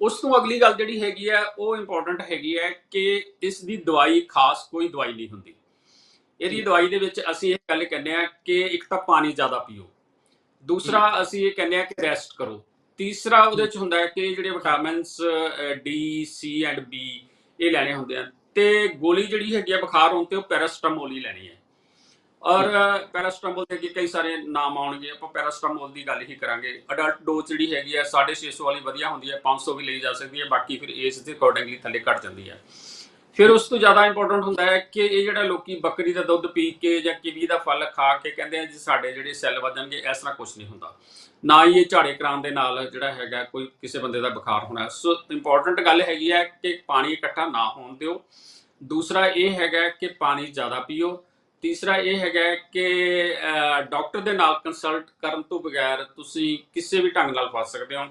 ਉਸ ਤੋਂ ਅਗਲੀ ਗੱਲ ਜਿਹੜੀ ਹੈਗੀ ਆ ਉਹ ਇੰਪੋਰਟੈਂਟ ਹੈਗੀ ਹੈ ਕਿ ਇਸ ਦੀ ਦਵਾਈ ਖਾਸ ਕੋਈ ਦਵਾਈ ਨਹੀਂ ਹੁੰਦੀ। ਇਹਦੀ ਦਵਾਈ ਦੇ ਵਿੱਚ ਅਸੀਂ ਇਹ ਗੱਲ ਕਹਿੰਦੇ ਆ ਕਿ ਇੱਕ ਤਾਂ ਪਾਣੀ ਜ਼ਿਆਦਾ ਪੀਓ। ਦੂਸਰਾ ਅਸੀਂ ਇਹ ਕਹਿੰਦੇ ਆ ਕਿ ਰੈਸਟ ਕਰੋ। ਤੀਸਰਾ ਉਹਦੇ ਚ ਹੁੰਦਾ ਹੈ ਕਿ ਜਿਹੜੇ vitamins D C and B ਇਹ ਲੈਣੇ ਹੁੰਦੇ ਆ ਤੇ ਗੋਲੀ ਜਿਹੜੀ ਹੈਗੀ ਆ ਬੁਖਾਰ ਹੋਣ ਤੇ ਉਹ ਪੈਰਾਸਟਾਮੋਲ ਹੀ ਲੈਣੀ ਹੈ। ਔਰ ਪੈਰਾਸਟਾਮੋਲ ਦੇ ਅੱਗੇ ਕਈ ਸਾਰੇ ਨਾਮ ਆਉਣਗੇ ਆਪਾਂ ਪੈਰਾਸਟਾਮੋਲ ਦੀ ਗੱਲ ਹੀ ਕਰਾਂਗੇ। ਅਡਲਟ ਡੋਜ਼ ਜਿਹੜੀ ਹੈਗੀ ਆ 650 ਵਾਲੀ ਵਧੀਆ ਹੁੰਦੀ ਹੈ 500 ਵੀ ਲਈ ਜਾ ਸਕਦੀ ਹੈ ਬਾਕੀ ਫਿਰ ਏਜ ਦੇ ਅਕੋਰਡਿੰਗਲੀ ਥੱਲੇ ਘਟ ਜਾਂਦੀ ਹੈ। ਫਿਰ ਉਸ ਤੋਂ ਜ਼ਿਆਦਾ ਇੰਪੋਰਟੈਂਟ ਹੁੰਦਾ ਹੈ ਕਿ ਇਹ ਜਿਹੜਾ ਲੋਕੀ ਬੱਕਰੀ ਦਾ ਦੁੱਧ ਪੀ ਕੇ ਜਾਂ ਕਿਵੀ ਦਾ ਫਲ ਖਾ ਕੇ ਕਹਿੰਦੇ ਆ ਜੀ ਸਾਡੇ ਜਿਹੜੇ ਸੈੱਲ ਵਧਣਗੇ ਇਸ ਤਰ੍ਹਾਂ ਕੁਝ ਨਹੀਂ ਹੁੰਦਾ। ਨਾ ਹੀ ਇਹ ਝਾੜੇ ਕਰਾਉਣ ਦੇ ਨਾਲ ਜਿਹੜਾ ਹੈਗਾ ਕੋਈ ਕਿਸੇ ਬੰਦੇ ਦਾ ਬੁਖਾਰ ਹੋਣਾ। ਸੋ ਇੰਪੋਰਟੈਂਟ ਗੱਲ ਹੈਗੀ ਹੈ ਕਿ ਪਾਣੀ ਇਕੱਠਾ ਨਾ ਹੋਣ ਦਿਓ। ਦੂਸਰਾ ਇਹ ਹੈਗਾ ਕਿ ਪਾਣੀ ਜ਼ਿਆਦਾ ਪੀਓ। ਤੀਸਰਾ ਇਹ ਹੈਗਾ ਕਿ ਡਾਕਟਰ ਦੇ ਨਾਲ ਕੰਸਲਟ ਕਰਨ ਤੋਂ ਬਗੈਰ ਤੁਸੀਂ ਕਿਸੇ ਵੀ ਢੰਗ ਨਾਲ ਫਸ ਸਕਦੇ ਹੋ।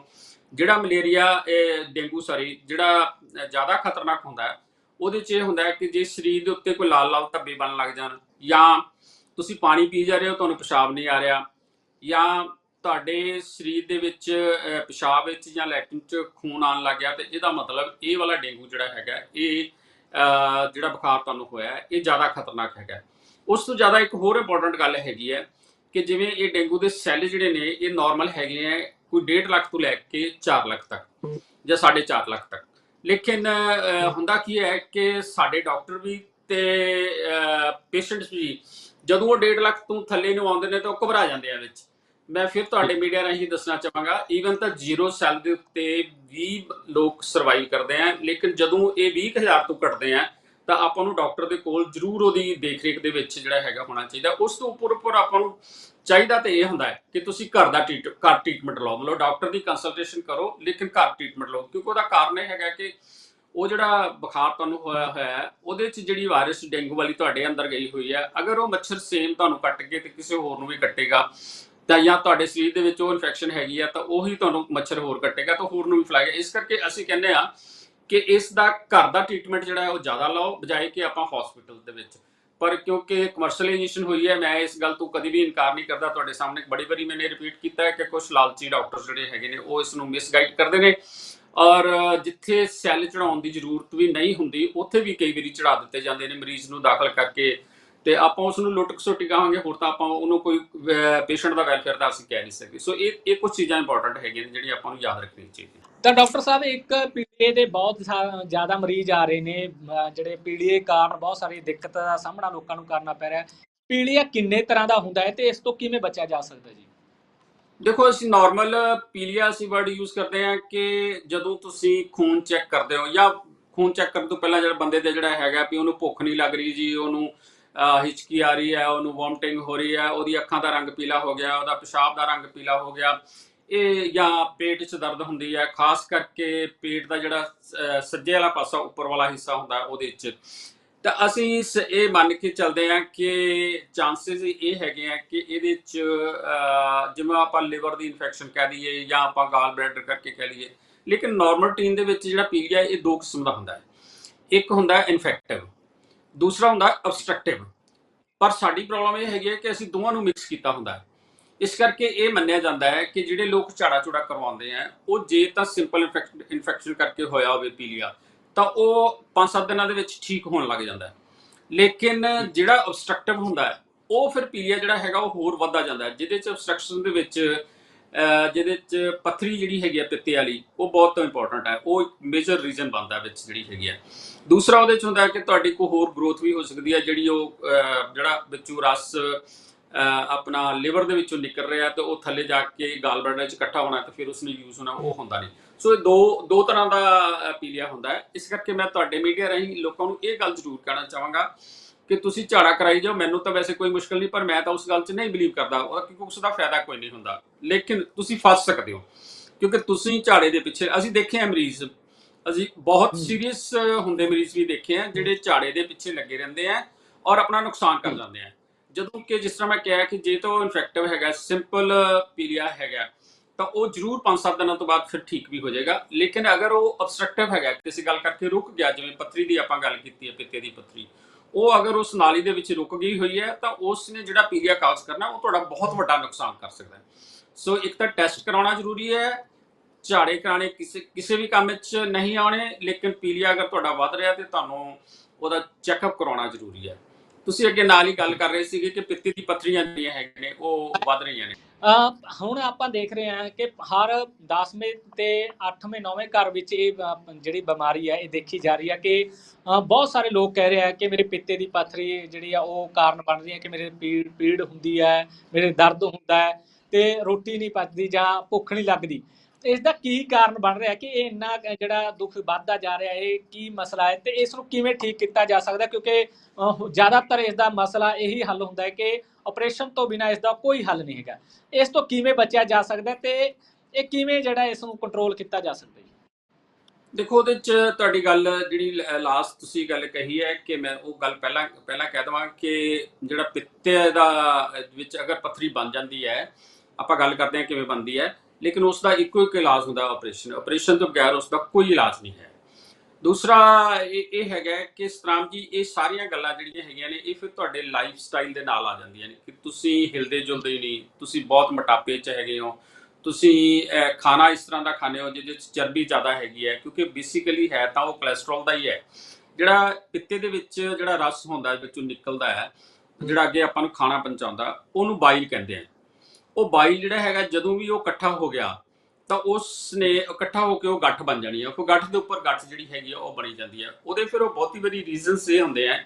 ਜਿਹੜਾ ਮਲੇਰੀਆ, ਇਹ ਡੇਂਗੂ, ਸਾਰੀ, ਜਿਹੜਾ ਜ਼ਿਆਦਾ ਖਤਰਨਾਕ ਹੁੰਦਾ ਹੈ ਉਹਦੇ 'ਚ ਇਹ ਹੁੰਦਾ ਹੈ ਕਿ ਜੇ ਸਰੀਰ ਦੇ ਉੱਤੇ ਕੋਈ ਲਾਲ ਲਾਲ ਧੱਬੇ ਬਣਨ ਲੱਗ ਜਾਣ, ਜਾਂ ਤੁਸੀਂ ਪਾਣੀ ਪੀ ਜਾ ਰਹੇ ਹੋ, ਤੁਹਾਨੂੰ ਪਿਸ਼ਾਬ ਨਹੀਂ ਆ ਰਿਹਾ, ਜਾਂ ਤੁਹਾਡੇ ਸਰੀਰ ਦੇ ਵਿੱਚ ਪਿਸ਼ਾਬ ਵਿੱਚ ਜਾਂ ਲੈਟਰਿਨ 'ਚ ਖੂਨ ਆਉਣ ਲੱਗ ਗਿਆ, ਤੇ ਇਹਦਾ ਮਤਲਬ ਇਹ ਵਾਲਾ ਡੇਂਗੂ ਜਿਹੜਾ ਹੈਗਾ, ਇਹ ਜਿਹੜਾ ਬੁਖਾਰ ਤੁਹਾਨੂੰ ਹੋਇਆ, ਇਹ ਜ਼ਿਆਦਾ ਖਤਰਨਾਕ ਹੈਗਾ। ਉਸ ਤੋਂ ਜ਼ਿਆਦਾ ਇੱਕ ਹੋਰ ਇੰਪੋਰਟੈਂਟ ਗੱਲ ਹੈਗੀ ਹੈ ਕਿ ਜਿਵੇਂ ਇਹ ਡੇਂਗੂ ਦੇ ਸੈੱਲ ਜਿਹੜੇ ਨੇ, ਇਹ ਨਾਰਮਲ ਹੈਗੇ ਆ ਕੋਈ 1.5 ਲੱਖ ਤੋਂ ਲੈ ਕੇ 4 ਲੱਖ ਤੱਕ, ਜਾਂ 4.5 ਲੱਖ ਤੱਕ। ਲੇਕਿਨ ਹੁੰਦਾ ਕੀ ਹੈ ਕਿ ਸਾਡੇ ਡਾਕਟਰ ਵੀ ਤੇ ਪੇਸ਼ੈਂਟਸ ਵੀ ਜਦੋਂ ਉਹ 1.5 ਲੱਖ ਤੋਂ ਥੱਲੇ ਨੂੰ ਆਉਂਦੇ ਨੇ ਤਾਂ ਉਹ ਘਬਰਾ ਜਾਂਦੇ ਆ ਵਿੱਚ। ਮੈਂ ਫਿਰ ਤੁਹਾਡੇ ਮੀਡੀਆ ਰਾਹੀਂ ਦੱਸਣਾ ਚਾਹਾਂਗਾ ਈਵਨ ਤਾਂ ਜ਼ੀਰੋ ਸੈੱਲ ਦੇ ਉੱਤੇ ਵੀ ਲੋਕ ਸਰਵਾਈਵ ਕਰਦੇ ਆ, ਲੇਕਿਨ ਜਦੋਂ ਇਹ 20000 ਤੋਂ ਘਟਦੇ ਆ, ਤਾਂ ਆਪਾਂ ਨੂੰ ਡਾਕਟਰ ਦੇ ਕੋਲ ਜ਼ਰੂਰ ਉਹਦੀ ਦੇਖਰੇਖ ਦੇ ਵਿੱਚ ਜਿਹੜਾ ਹੈਗਾ ਹੋਣਾ ਚਾਹੀਦਾ। ਉਸ ਤੋਂ ਉੱਪਰ ਉੱਪਰ ਆਪਾਂ ਨੂੰ ਚਾਹੀਦਾ ਤੇ ਇਹ ਹੁੰਦਾ ਹੈ ਕਿ ਤੁਸੀਂ ਘਰ ਦਾ ਟ੍ਰੀਟ ਘਰ ਟ੍ਰੀਟਮੈਂਟ ਲਓ। ਮਤਲਬ ਡਾਕਟਰ ਦੀ ਕੰਸਲਟੇਸ਼ਨ ਕਰੋ, ਲੇਕਿਨ ਘਰ ਟ੍ਰੀਟਮੈਂਟ ਲਓ। ਕਿਉਂਕਿ ਉਹਦਾ ਕਾਰਨ ਇਹ ਹੈਗਾ ਕਿ ਉਹ ਜਿਹੜਾ ਬੁਖਾਰ ਤੁਹਾਨੂੰ ਹੋਇਆ ਹੋਇਆ ਹੈ, ਉਹਦੇ 'ਚ ਜਿਹੜੀ ਵਾਇਰਸ ਡੇਂਗੂ ਵਾਲੀ ਤੁਹਾਡੇ ਅੰਦਰ ਗਈ ਹੋਈ ਹੈ। ਅਗਰ ਉਹ ਮੱਛਰ ਸੇਮ ਤੁਹਾਨੂੰ ਕੱਟ ਕੇ ਤੇ ਕਿਸੇ ਹੋਰ ਨੂੰ ਵੀ ਕੱਟੇਗਾ, ਤਾਂ ਜਾਂ ਤੁਹਾਡੇ ਸਰੀਰ ਦੇ ਵਿੱਚ ਉਹ ਇਨਫੈਕਸ਼ਨ ਹੈਗੀ ਆ ਤਾਂ ਉਹੀ ਤੁਹਾਨੂੰ ਮੱਛਰ ਹੋਰ ਕੱਟੇਗਾ ਤਾਂ ਹੋਰ ਨੂੰ ਵੀ ਫੈਲਾਏਗਾ। ਇਸ ਕਰਕੇ ਅਸੀਂ ਕਹਿੰਦੇ ਆ ਕਿ ਇਸ ਦਾ ਘਰ ਦਾ ਟ੍ਰੀਟਮੈਂਟ ਜਿਹੜਾ ਹੈ ਉਹ ਜ਼ਿਆਦਾ ਲਓ, ਬਜਾਏ ਕਿ ਆਪਾਂ ਹਸਪੀਟਲ ਦੇ ਵਿੱਚ ਪਰ ਕਿਉਂਕਿ ਕਮਰਸ਼ੀਅਲਾਈਜੇਸ਼ਨ ਹੋਈ ਹੈ, ਮੈਂ ਇਸ ਗੱਲ ਤੋਂ ਕਦੀ ਵੀ ਇਨਕਾਰ ਨਹੀਂ ਕਰਦਾ। ਤੁਹਾਡੇ ਸਾਹਮਣੇ ਬੜੀ ਵਾਰੀ ਮੈਨੇ ਰਿਪੀਟ ਕੀਤਾ ਹੈ ਕਿ ਕੁਝ ਲਾਲਚੀ ਡਾਕਟਰ ਜਿਹੜੇ ਹੈਗੇ ਨੇ, ਉਹ ਇਸ ਨੂੰ ਮਿਸਗਾਈਡ ਕਰਦੇ ਨੇ। ਔਰ ਜਿੱਥੇ ਸੈੱਲ ਚੜਾਉਣ ਦੀ ਜ਼ਰੂਰਤ ਵੀ ਨਹੀਂ ਹੁੰਦੀ, ਉੱਥੇ ਵੀ ਕਈ ਵਾਰੀ ਚੜਾ ਦਿੱਤੇ ਜਾਂਦੇ ਨੇ ਮਰੀਜ਼ ਨੂੰ ਦਾਖਲ ਕਰਕੇ। ਤੇ ਆਪਾਂ ਉਸ ਨੂੰ ਲੁੱਟ ਖਸੁੱਟੀ ਕਹਾਂਗੇ, ਹੋਰ ਤਾਂ ਆਪਾਂ ਉਹਨੂੰ ਕੋਈ ਪੇਸ਼ੈਂਟ ਦਾ ਵੈਲਫੇਅਰ ਦਾ ਅਸੀਂ ਕਹਿ ਨਹੀਂ ਸਕਦੇ। ਸੋ ਇਹ ਇਹ ਕੁਝ ਚੀਜ਼ਾਂ ਇੰਪੋਰਟੈਂਟ ਹੈਗੀਆਂ ਨੇ, ਜਿਹੜੀਆਂ ਆਪਾਂ ਨੂੰ ਯਾਦ ਰੱਖਣੀਆਂ ਚਾਹੀਦੀਆਂ। ਤਾਂ ਡਾਕਟਰ ਸਾਹਿਬ, ਇੱਕ ਪੀਲੀਏ ਦੇ ਬਹੁਤ ਜ਼ਿਆਦਾ ਮਰੀਜ਼ ਆ ਰਹੇ ਨੇ ਜਿਹੜੇ ਪੀਲੀਏ ਕਾਰਨ ਬਹੁਤ ਸਾਰੀ ਦਿੱਕਤ ਦਾ ਸਾਹਮਣਾ ਲੋਕਾਂ ਨੂੰ ਕਰਨਾ ਪੈ ਰਿਹਾ। ਪੀਲੀਆ ਕਿੰਨੇ ਤਰ੍ਹਾਂ ਦਾ ਹੁੰਦਾ ਹੈ ਤੇ ਇਸ ਤੋਂ ਕਿਵੇਂ ਬਚਿਆ ਜਾ ਸਕਦਾ ਜੀ? ਦੇਖੋ, ਅਸੀਂ ਨਾਰਮਲ ਪੀਲੀਆ ਅਸੀਂ ਵਰਡ ਯੂਜ਼ ਕਰਦੇ ਹਾਂ ਕਿ ਜਦੋਂ ਤੁਸੀਂ ਖੂਨ ਚੈੱਕ ਕਰਦੇ ਹੋ ਜਾਂ ਖੂਨ ਚੈੱਕ ਕਰਨ ਤੋਂ ਪਹਿਲਾਂ ਜਿਹੜਾ ਬੰਦੇ ਦੇ ਜਿਹੜਾ ਹੈਗਾ ਵੀ ਉਹਨੂੰ ਭੁੱਖ ਨਹੀਂ ਲੱਗ ਰਹੀ ਜੀ, ਉਹਨੂੰ ਹਿਚਕੀ ਆ ਰਹੀ ਹੈ, ਉਹਨੂੰ ਵੋਮਟਿੰਗ ਹੋ ਰਹੀ ਹੈ, ਉਹਦੀ ਅੱਖਾਂ ਦਾ ਰੰਗ ਪੀਲਾ ਹੋ ਗਿਆ, ਉਹਦਾ ਪਿਸ਼ਾਬ ਦਾ ਰੰਗ ਪੀਲਾ ਹੋ ਗਿਆ ਇਹ ਜਾਂ ਪੇਟ 'ਚ ਦਰਦ ਹੁੰਦੀ ਹੈ ਖਾਸ ਕਰਕੇ ਪੇਟ ਦਾ ਜਿਹੜਾ ਸੱਜੇ ਵਾਲਾ ਪਾਸਾ, ਉੱਪਰ ਵਾਲਾ ਹਿੱਸਾ ਹੁੰਦਾ ਉਹਦੇ 'ਚ। ਤਾਂ ਅਸੀਂ ਇਸ ਇਹ ਮੰਨ ਕੇ ਚੱਲਦੇ ਹਾਂ ਕਿ ਚਾਂਸਸ ਇਹ ਹੈਗੇ ਆ ਕਿ ਇਹਦੇ 'ਚ ਜਿਵੇਂ ਆਪਾਂ ਲਿਵਰ ਦੀ ਇਨਫੈਕਸ਼ਨ ਕਹਿ ਲਈਏ ਜਾਂ ਆਪਾਂ ਗਾਲ ਬਲੈਡਰ ਕਰਕੇ ਕਹਿ ਲਈਏ, ਲੇਕਿਨ ਨਾਰਮਲ ਟੀਨ ਦੇ ਵਿੱਚ ਜਿਹੜਾ ਪੀਲੀਆ, ਇਹ ਦੋ ਕਿਸਮ ਦਾ ਹੁੰਦਾ ਹੈ। ਇੱਕ ਹੁੰਦਾ ਇਨਫੈਕਟਿਵ ਦੂਸਰਾ ਹੁੰਦਾ ਅਬਸਟ੍ਰਕਟਿਵ ਪਰ ਸਾਡੀ ਪ੍ਰੋਬਲਮ ਇਹ ਹੈਗੀ ਹੈ ਕਿ ਅਸੀਂ ਦੋਵਾਂ ਨੂੰ ਮਿਕਸ ਕੀਤਾ ਹੁੰਦਾ ਹੈ। ਇਸ ਕਰਕੇ ਇਹ ਮੰਨਿਆ ਜਾਂਦਾ ਹੈ ਕਿ ਜਿਹੜੇ ਲੋਕ ਝਾੜਾ ਚੂੜਾ ਕਰਵਾਉਂਦੇ ਆ, ਉਹ ਜੇ ਤਾਂ ਸਿੰਪਲ ਇਨਫੈਕਸ਼ਨ ਕਰਕੇ ਹੋਇਆ ਹੋਵੇ ਪੀਲੀਆ, ਤਾਂ ਉਹ 5-7 ਦਿਨਾਂ ਦੇ ਵਿੱਚ ਠੀਕ ਹੋਣ ਲੱਗ ਜਾਂਦਾ ਹੈ। ਲੇਕਿਨ ਜਿਹੜਾ ਅਬਸਟ੍ਰਕਟਿਵ ਹੁੰਦਾ ਹੈ, ਉਹ ਫਿਰ ਪੀਲੀਆ ਜਿਹੜਾ ਹੈਗਾ ਉਹ ਹੋਰ ਵੱਧਦਾ ਜਾਂਦਾ ਹੈ, ਜਿਹਦੇ ਚ ਅਬਸਟ੍ਰਕਸ਼ਨ ਦੇ ਵਿੱਚ ਜਿਹਦੇ ਚ ਪੱਥਰੀ ਜਿਹੜੀ ਹੈਗੀ ਆ ਪਿੱਤੇ ਵਾਲੀ, ਉਹ ਬਹੁਤ ਇੰਪੋਰਟੈਂਟ ਹੈ, ਉਹ ਇੱਕ ਮੇਜਰ ਰੀਜ਼ਨ ਬਣਦਾ ਵਿੱਚ ਜਿਹੜੀ ਹੈਗੀ ਹੈ ਦੂਸਰਾ ਉਹਦੇ ਚ ਹੁੰਦਾ ਕਿ ਤੁਹਾਡੀ ਕੋਈ ਹੋਰ ਗਰੋਥ ਵੀ ਹੋ ਸਕਦੀ ਹੈ, ਜਿਹੜੀ ਉਹ ਜਿਹੜਾ ਵਿੱਚੋਂ ਰਸ ਆਪਣਾ ਲਿਵਰ ਦੇ ਵਿੱਚੋਂ ਨਿਕਲ ਰਿਹਾ ਤੇ ਉਹ ਥੱਲੇ ਜਾ ਕੇ ਗਾਲ ਬਲੈਡਰ ਚ ਇਕੱਠਾ ਹੋਣਾ ਤੇ ਫਿਰ ਉਸ ਨੂੰ ਯੂਜ਼ ਹੋਣਾ ਉਹ ਹੁੰਦਾ ਨਹੀਂ। ਸੋ ਇਹ ਦੋ ਦੋ ਤਰ੍ਹਾਂ ਦਾ ਪੀਲੀਆ ਹੁੰਦਾ ਹੈ। ਇਸ ਕਰਕੇ ਮੈਂ ਤੁਹਾਡੇ ਮੀਡੀਆ ਰਾਹੀਂ ਲੋਕਾਂ ਨੂੰ ਇਹ ਗੱਲ ਜ਼ਰੂਰ ਕਹਿਣਾ ਚਾਹਾਂਗਾ ਕਿ ਤੁਸੀਂ ਝਾੜਾ ਕਰਾਈ ਜਾਓ। ਮੈਨੂੰ ਤਾਂ ਵੈਸੇ ਕੋਈ ਮੁਸ਼ਕਲ ਨਹੀਂ ਪਰ ਮੈਂ ਤਾਂ ਉਸ ਗੱਲ 'ਚ ਨਹੀਂ ਬਿਲੀਵ ਕਰਦਾ ਕਿਉਂਕਿ ਉਸ ਦਾ ਫਾਇਦਾ ਕੋਈ ਨਹੀਂ ਹੁੰਦਾ। ਲੇਕਿਨ ਤੁਸੀਂ ਫਸ ਸਕਦੇ ਹੋ ਕਿਉਂਕਿ ਤੁਸੀਂ ਝਾੜੇ ਦੇ ਪਿੱਛੇ ਅਸੀਂ ਦੇਖੇ ਆ ਮਰੀਜ਼। ਅਸੀਂ ਬਹੁਤ ਸੀਰੀਅਸ ਹੁੰਦੇ ਮਰੀਜ਼ ਵੀ ਦੇਖੇ ਆ ਜਿਹੜੇ ਝਾੜੇ ਦੇ ਪਿੱਛੇ ਲੱਗੇ ਰਹਿੰਦੇ ਆ ਔਰ ਆਪਣਾ ਨੁਕਸਾਨ ਕਰ ਜਾਂਦੇ ਆ। ਜਦੋਂ ਕਿ ਜਿਸ ਤਰ੍ਹਾਂ ਮੈਂ ਕਿਹਾ ਕਿ ਜੇ ਤਾਂ ਉਹ ਇਨਫੈਕਟਿਵ ਹੈਗਾ ਸਿੰਪਲ ਪੀਲੀਆ ਹੈਗਾ, ਤਾਂ ਉਹ ਜ਼ਰੂਰ 5-7 ਦਿਨਾਂ ਤੋਂ ਬਾਅਦ ਫਿਰ ਠੀਕ ਵੀ ਹੋ ਜਾਏਗਾ। ਲੇਕਿਨ ਅਗਰ ਉਹ ਅਬਸਟ੍ਰਕਟਿਵ ਹੈਗਾ ਕਿਸੇ ਗੱਲ ਕਰਕੇ ਰੁਕ ਗਿਆ, ਜਿਵੇਂ ਪੱਥਰੀ ਦੀ ਆਪਾਂ ਗੱਲ ਕੀਤੀ ਹੈ, ਪਿੱਤੇ ਦੀ ਪੱਥਰੀ। ਉਹ ਅਗਰ ਉਸ ਨਾਲੀ ਦੇ ਵਿੱਚ ਰੁਕ ਗਈ ਹੋਈ ਹੈ, ਤਾਂ ਉਸ ਨੇ ਜਿਹੜਾ ਪੀਲੀਆ ਕਾਜ਼ ਕਰਨਾ, ਉਹ ਤੁਹਾਡਾ ਬਹੁਤ ਵੱਡਾ ਨੁਕਸਾਨ ਕਰ ਸਕਦਾ ਹੈ। ਸੋ ਇੱਕ ਤਾਂ ਟੈਸਟ ਕਰਾਉਣਾ ਜ਼ਰੂਰੀ ਹੈ। ਝਾੜੇ ਕਰਾਣੇ ਕਿਸੇ ਕਿਸੇ ਵੀ ਕੰਮ ਵਿੱਚ ਨਹੀਂ ਆਉਣੇ, ਲੇਕਿਨ ਪੀਲੀਆ ਅਗਰ ਤੁਹਾਡਾ ਵੱਧ ਰਿਹਾ, ਤੇ ਤੁਹਾਨੂੰ ਉਹਦਾ ਚੈੱਕਅਪ ਕਰਾਉਣਾ ਜ਼ਰੂਰੀ ਹੈ। ਤੁਸੀਂ ਅੱਗੇ ਨਾਲ ਹੀ ਗੱਲ ਕਰ ਰਹੇ ਸੀਗੇ ਕਿ ਪਿੱਤੇ ਦੀ ਪੱਥਰੀਆਂ ਜਿਹੜੀਆਂ ਹੈਗੀਆਂ ਨੇ, ਉਹ ਵੱਧ ਰਹੀਆਂ ਨੇ। ਹੁਣ ਆਪਾਂ ਦੇਖ ਰਹੇ ਹਾਂ ਕਿ ਹਰ 10ਵੇਂ ਤੇ 8ਵੇਂ 9ਵੇਂ ਘਰ ਵਿੱਚ ਇਹ ਜਿਹੜੀ ਬਿਮਾਰੀ ਹੈ, ਇਹ ਦੇਖੀ ਜਾ ਰਹੀ ਹੈ ਕਿ ਬਹੁਤ ਸਾਰੇ ਲੋਕ ਕਹਿ ਰਹੇ ਆ ਕਿ ਮੇਰੇ ਪਿੱਤੇ ਦੀ ਪੱਥਰੀ ਜਿਹੜੀ ਆ, ਉਹ ਕਾਰਨ ਬਣ ਰਹੀ ਹੈ ਕਿ ਮੇਰੇ ਪੀੜ ਪੀੜ ਹੁੰਦੀ ਹੈ, ਮੇਰੇ ਦਰਦ ਹੁੰਦਾ ਹੈ ਤੇ ਰੋਟੀ ਨਹੀਂ ਪਚਦੀ ਜਾਂ ਭੁੱਖ ਨਹੀਂ ਲੱਗਦੀ। ਇਸ ਦਾ ਕੀ ਕਾਰਨ ਬਣ ਰਿਹਾ ਕਿ ਇਹ ਇੰਨਾ ਜਿਹੜਾ ਦੁੱਖ ਵੱਧਦਾ ਜਾ ਰਿਹਾ, ਇਹ ਕੀ ਮਸਲਾ ਹੈ ਤੇ ਇਸ ਨੂੰ ਕਿਵੇਂ ਠੀਕ ਕੀਤਾ ਜਾ ਸਕਦਾ? ਕਿਉਂਕਿ ਜ਼ਿਆਦਾਤਰ ਇਸ ਦਾ ਮਸਲਾ ਇਹੀ ਹੱਲ ਹੁੰਦਾ ਹੈ ਕਿ ਆਪਰੇਸ਼ਨ ਤੋਂ ਬਿਨਾ ਇਸ ਦਾ ਕੋਈ ਹੱਲ ਨਹੀਂ ਹੈਗਾ। ਇਸ ਤੋਂ ਕਿਵੇਂ ਬਚਿਆ ਜਾ ਸਕਦਾ ਹੈ ਤੇ ਇਹ ਕਿਵੇਂ ਜਿਹੜਾ ਇਸ ਨੂੰ ਕੰਟਰੋਲ ਕੀਤਾ ਜਾ ਸਕਦਾ ਹੈ ਦੇਖੋ, ਉਹਦੇ ਚ ਤੁਹਾਡੀ ਗੱਲ ਜਿਹੜੀ ਲਾਸਟ ਤੁਸੀਂ ਗੱਲ ਕਹੀ ਹੈ ਕਿ ਮੈਂ ਉਹ ਗੱਲ ਪਹਿਲਾਂ ਪਹਿਲਾਂ ਕਹਿ ਦਵਾਂ ਕਿ ਜਿਹੜਾ ਪਿੱਤੇ ਦਾ ਵਿੱਚ ਅਗਰ ਪੱਥਰੀ ਬਣ ਜਾਂਦੀ ਹੈ, ਆਪਾਂ ਗੱਲ ਕਰਦੇ ਹਾਂ ਕਿਵੇਂ ਬਣਦੀ ਹੈ। ਲੇਕਿਨ ਉਸ ਦਾ ਇੱਕੋ ਇੱਕ ਇਲਾਜ ਹੁੰਦਾ ਆਪਰੇਸ਼ਨ ਆਪਰੇਸ਼ਨ ਤੋਂ ਬਗੈਰ ਉਸ ਦਾ ਕੋਈ ਇਲਾਜ ਨਹੀਂ ਹੈ। ਦੂਸਰਾ, ਇਹ ਇਹ ਹੈਗਾ ਕਿ ਸਤਰਾਮ ਜੀ, ਇਹ ਸਾਰੀਆਂ ਗੱਲਾਂ ਜਿਹੜੀਆਂ ਹੈਗੀਆਂ ਨੇ, ਇਹ ਫਿਰ ਤੁਹਾਡੇ ਲਾਈਫ ਸਟਾਈਲ ਦੇ ਨਾਲ ਆ ਜਾਂਦੀਆਂ ਨੇ ਕਿ ਤੁਸੀਂ ਹਿਲਦੇ ਜੁਲਦੇ ਹੀ ਨਹੀਂ, ਤੁਸੀਂ ਬਹੁਤ ਮੋਟਾਪੇ 'ਚ ਹੈਗੇ ਹੋ, ਤੁਸੀਂ ਖਾਣਾ ਇਸ ਤਰ੍ਹਾਂ ਦਾ ਖਾਂਦੇ ਹੋ ਜਿਹਦੇ 'ਚ ਚਰਬੀ ਜ਼ਿਆਦਾ ਹੈਗੀ ਹੈ, ਕਿਉਂਕਿ ਬੇਸਿਕਲੀ ਹੈ ਤਾਂ ਉਹ ਕੋਲੇਸਟ੍ਰੋਲ ਦਾ ਹੀ ਹੈ। ਜਿਹੜਾ ਪਿੱਤੇ ਦੇ ਵਿੱਚ ਜਿਹੜਾ ਰਸ ਹੁੰਦਾ ਵਿੱਚੋਂ ਨਿਕਲਦਾ ਹੈ, ਜਿਹੜਾ ਅੱਗੇ ਆਪਾਂ ਨੂੰ ਖਾਣਾ ਪਹੁੰਚਾਉਂਦਾ, ਉਹਨੂੰ ਬਾਈਲ ਕਹਿੰਦੇ ਆ। ਉਹ ਬਾਈਲ ਜਿਹੜਾ ਹੈਗਾ ਜਦੋਂ ਵੀ ਉਹ ਇਕੱਠਾ ਹੋ ਗਿਆ ਤਾਂ ਉਸ ਨੇ ਇਕੱਠਾ ਹੋ ਕੇ ਉਹ ਗੱਠ ਬਣ ਜਾਣੀ ਹੈ ਉਹ ਗੱਠ ਦੇ ਉੱਪਰ ਗੱਠ ਜਿਹੜੀ ਹੈਗੀ ਆ ਉਹ ਬਣੀ ਜਾਂਦੀ ਹੈ ਉਹਦੇ ਫਿਰ ਉਹ ਬਹੁਤੀ ਵਾਰੀ ਰੀਜ਼ਨਸ ਇਹ ਹੁੰਦੇ ਆ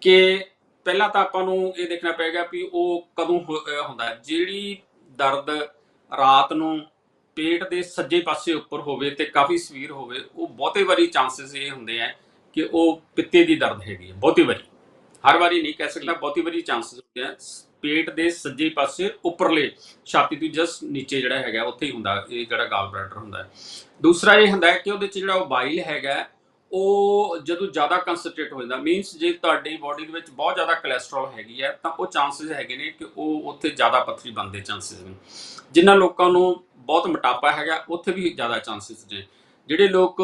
ਕਿ ਪਹਿਲਾਂ ਤਾਂ ਆਪਾਂ ਨੂੰ ਇਹ ਦੇਖਣਾ ਪਏਗਾ ਵੀ ਉਹ ਕਦੋਂ ਹੁੰਦਾ। ਜਿਹੜੀ ਦਰਦ ਰਾਤ ਨੂੰ ਪੇਟ ਦੇ ਸੱਜੇ ਪਾਸੇ ਉੱਪਰ ਹੋਵੇ ਤੇ ਕਾਫੀ ਸਵੀਰ ਹੋਵੇ ਉਹ ਬਹੁਤੇ ਵਾਰੀ ਚਾਂਸਸ ਇਹ ਹੁੰਦੇ ਆ ਕਿ ਉਹ ਪਿੱਤੇ ਦੀ ਦਰਦ ਹੈਗੀ ਹੈ ਬਹੁਤੀ ਵਾਰੀ। ਹਰ ਵਾਰੀ ਨਹੀਂ ਕਹਿ ਸਕਦਾ ਬਹੁਤੀ ਵਾਰੀ ਚਾਂਸਸ ਹੁੰਦੇ ਆ। ਪੇਟ ਦੇ ਸੱਜੇ ਪਾਸੇ ਉੱਪਰਲੇ ਛਾਤੀ ਤੋਂ ਜਸਟ ਨੀਚੇ ਜਿਹੜਾ ਹੈਗਾ ਉੱਥੇ ਹੀ ਹੁੰਦਾ, ਇਹ ਜਿਹੜਾ ਗਾਲ ਬਲੈਡਰ ਹੁੰਦਾ ਹੈ। ਦੂਸਰਾ ਇਹ ਹੁੰਦਾ ਹੈ ਕਿ ਉਹਦੇ ਚ ਜਿਹੜਾ ਉਹ ਹੈਗਾ ਉਹ ਜਦੋਂ ਜ਼ਿਆਦਾ ਕੰਸੈਂਟਰੇਟ ਹੋ ਜਾਂਦਾ ਮੀਨਸ ਜੇ ਤੁਹਾਡੀ ਬਾਡੀ ਦੇ ਵਿੱਚ ਬਹੁਤ ਜ਼ਿਆਦਾ ਕੋਲੇਸਟ੍ਰੋਲ ਹੈਗੀ ਹੈ, ਤਾਂ ਉਹ ਚਾਂਸਸ ਹੈਗੇ ਨੇ ਕਿ ਉਹ ਉੱਥੇ ਜ਼ਿਆਦਾ ਪੱਥਰੀ ਬਣਦੇ ਚਾਂਸਸ ਨੇ। ਜਿਨ੍ਹਾਂ ਲੋਕਾਂ ਨੂੰ ਬਹੁਤ ਮੋਟਾਪਾ ਹੈਗਾ, ਉੱਥੇ ਵੀ ਜ਼ਿਆਦਾ ਚਾਂਸਸ ਨੇ। ਜਿਹੜੇ ਲੋਕ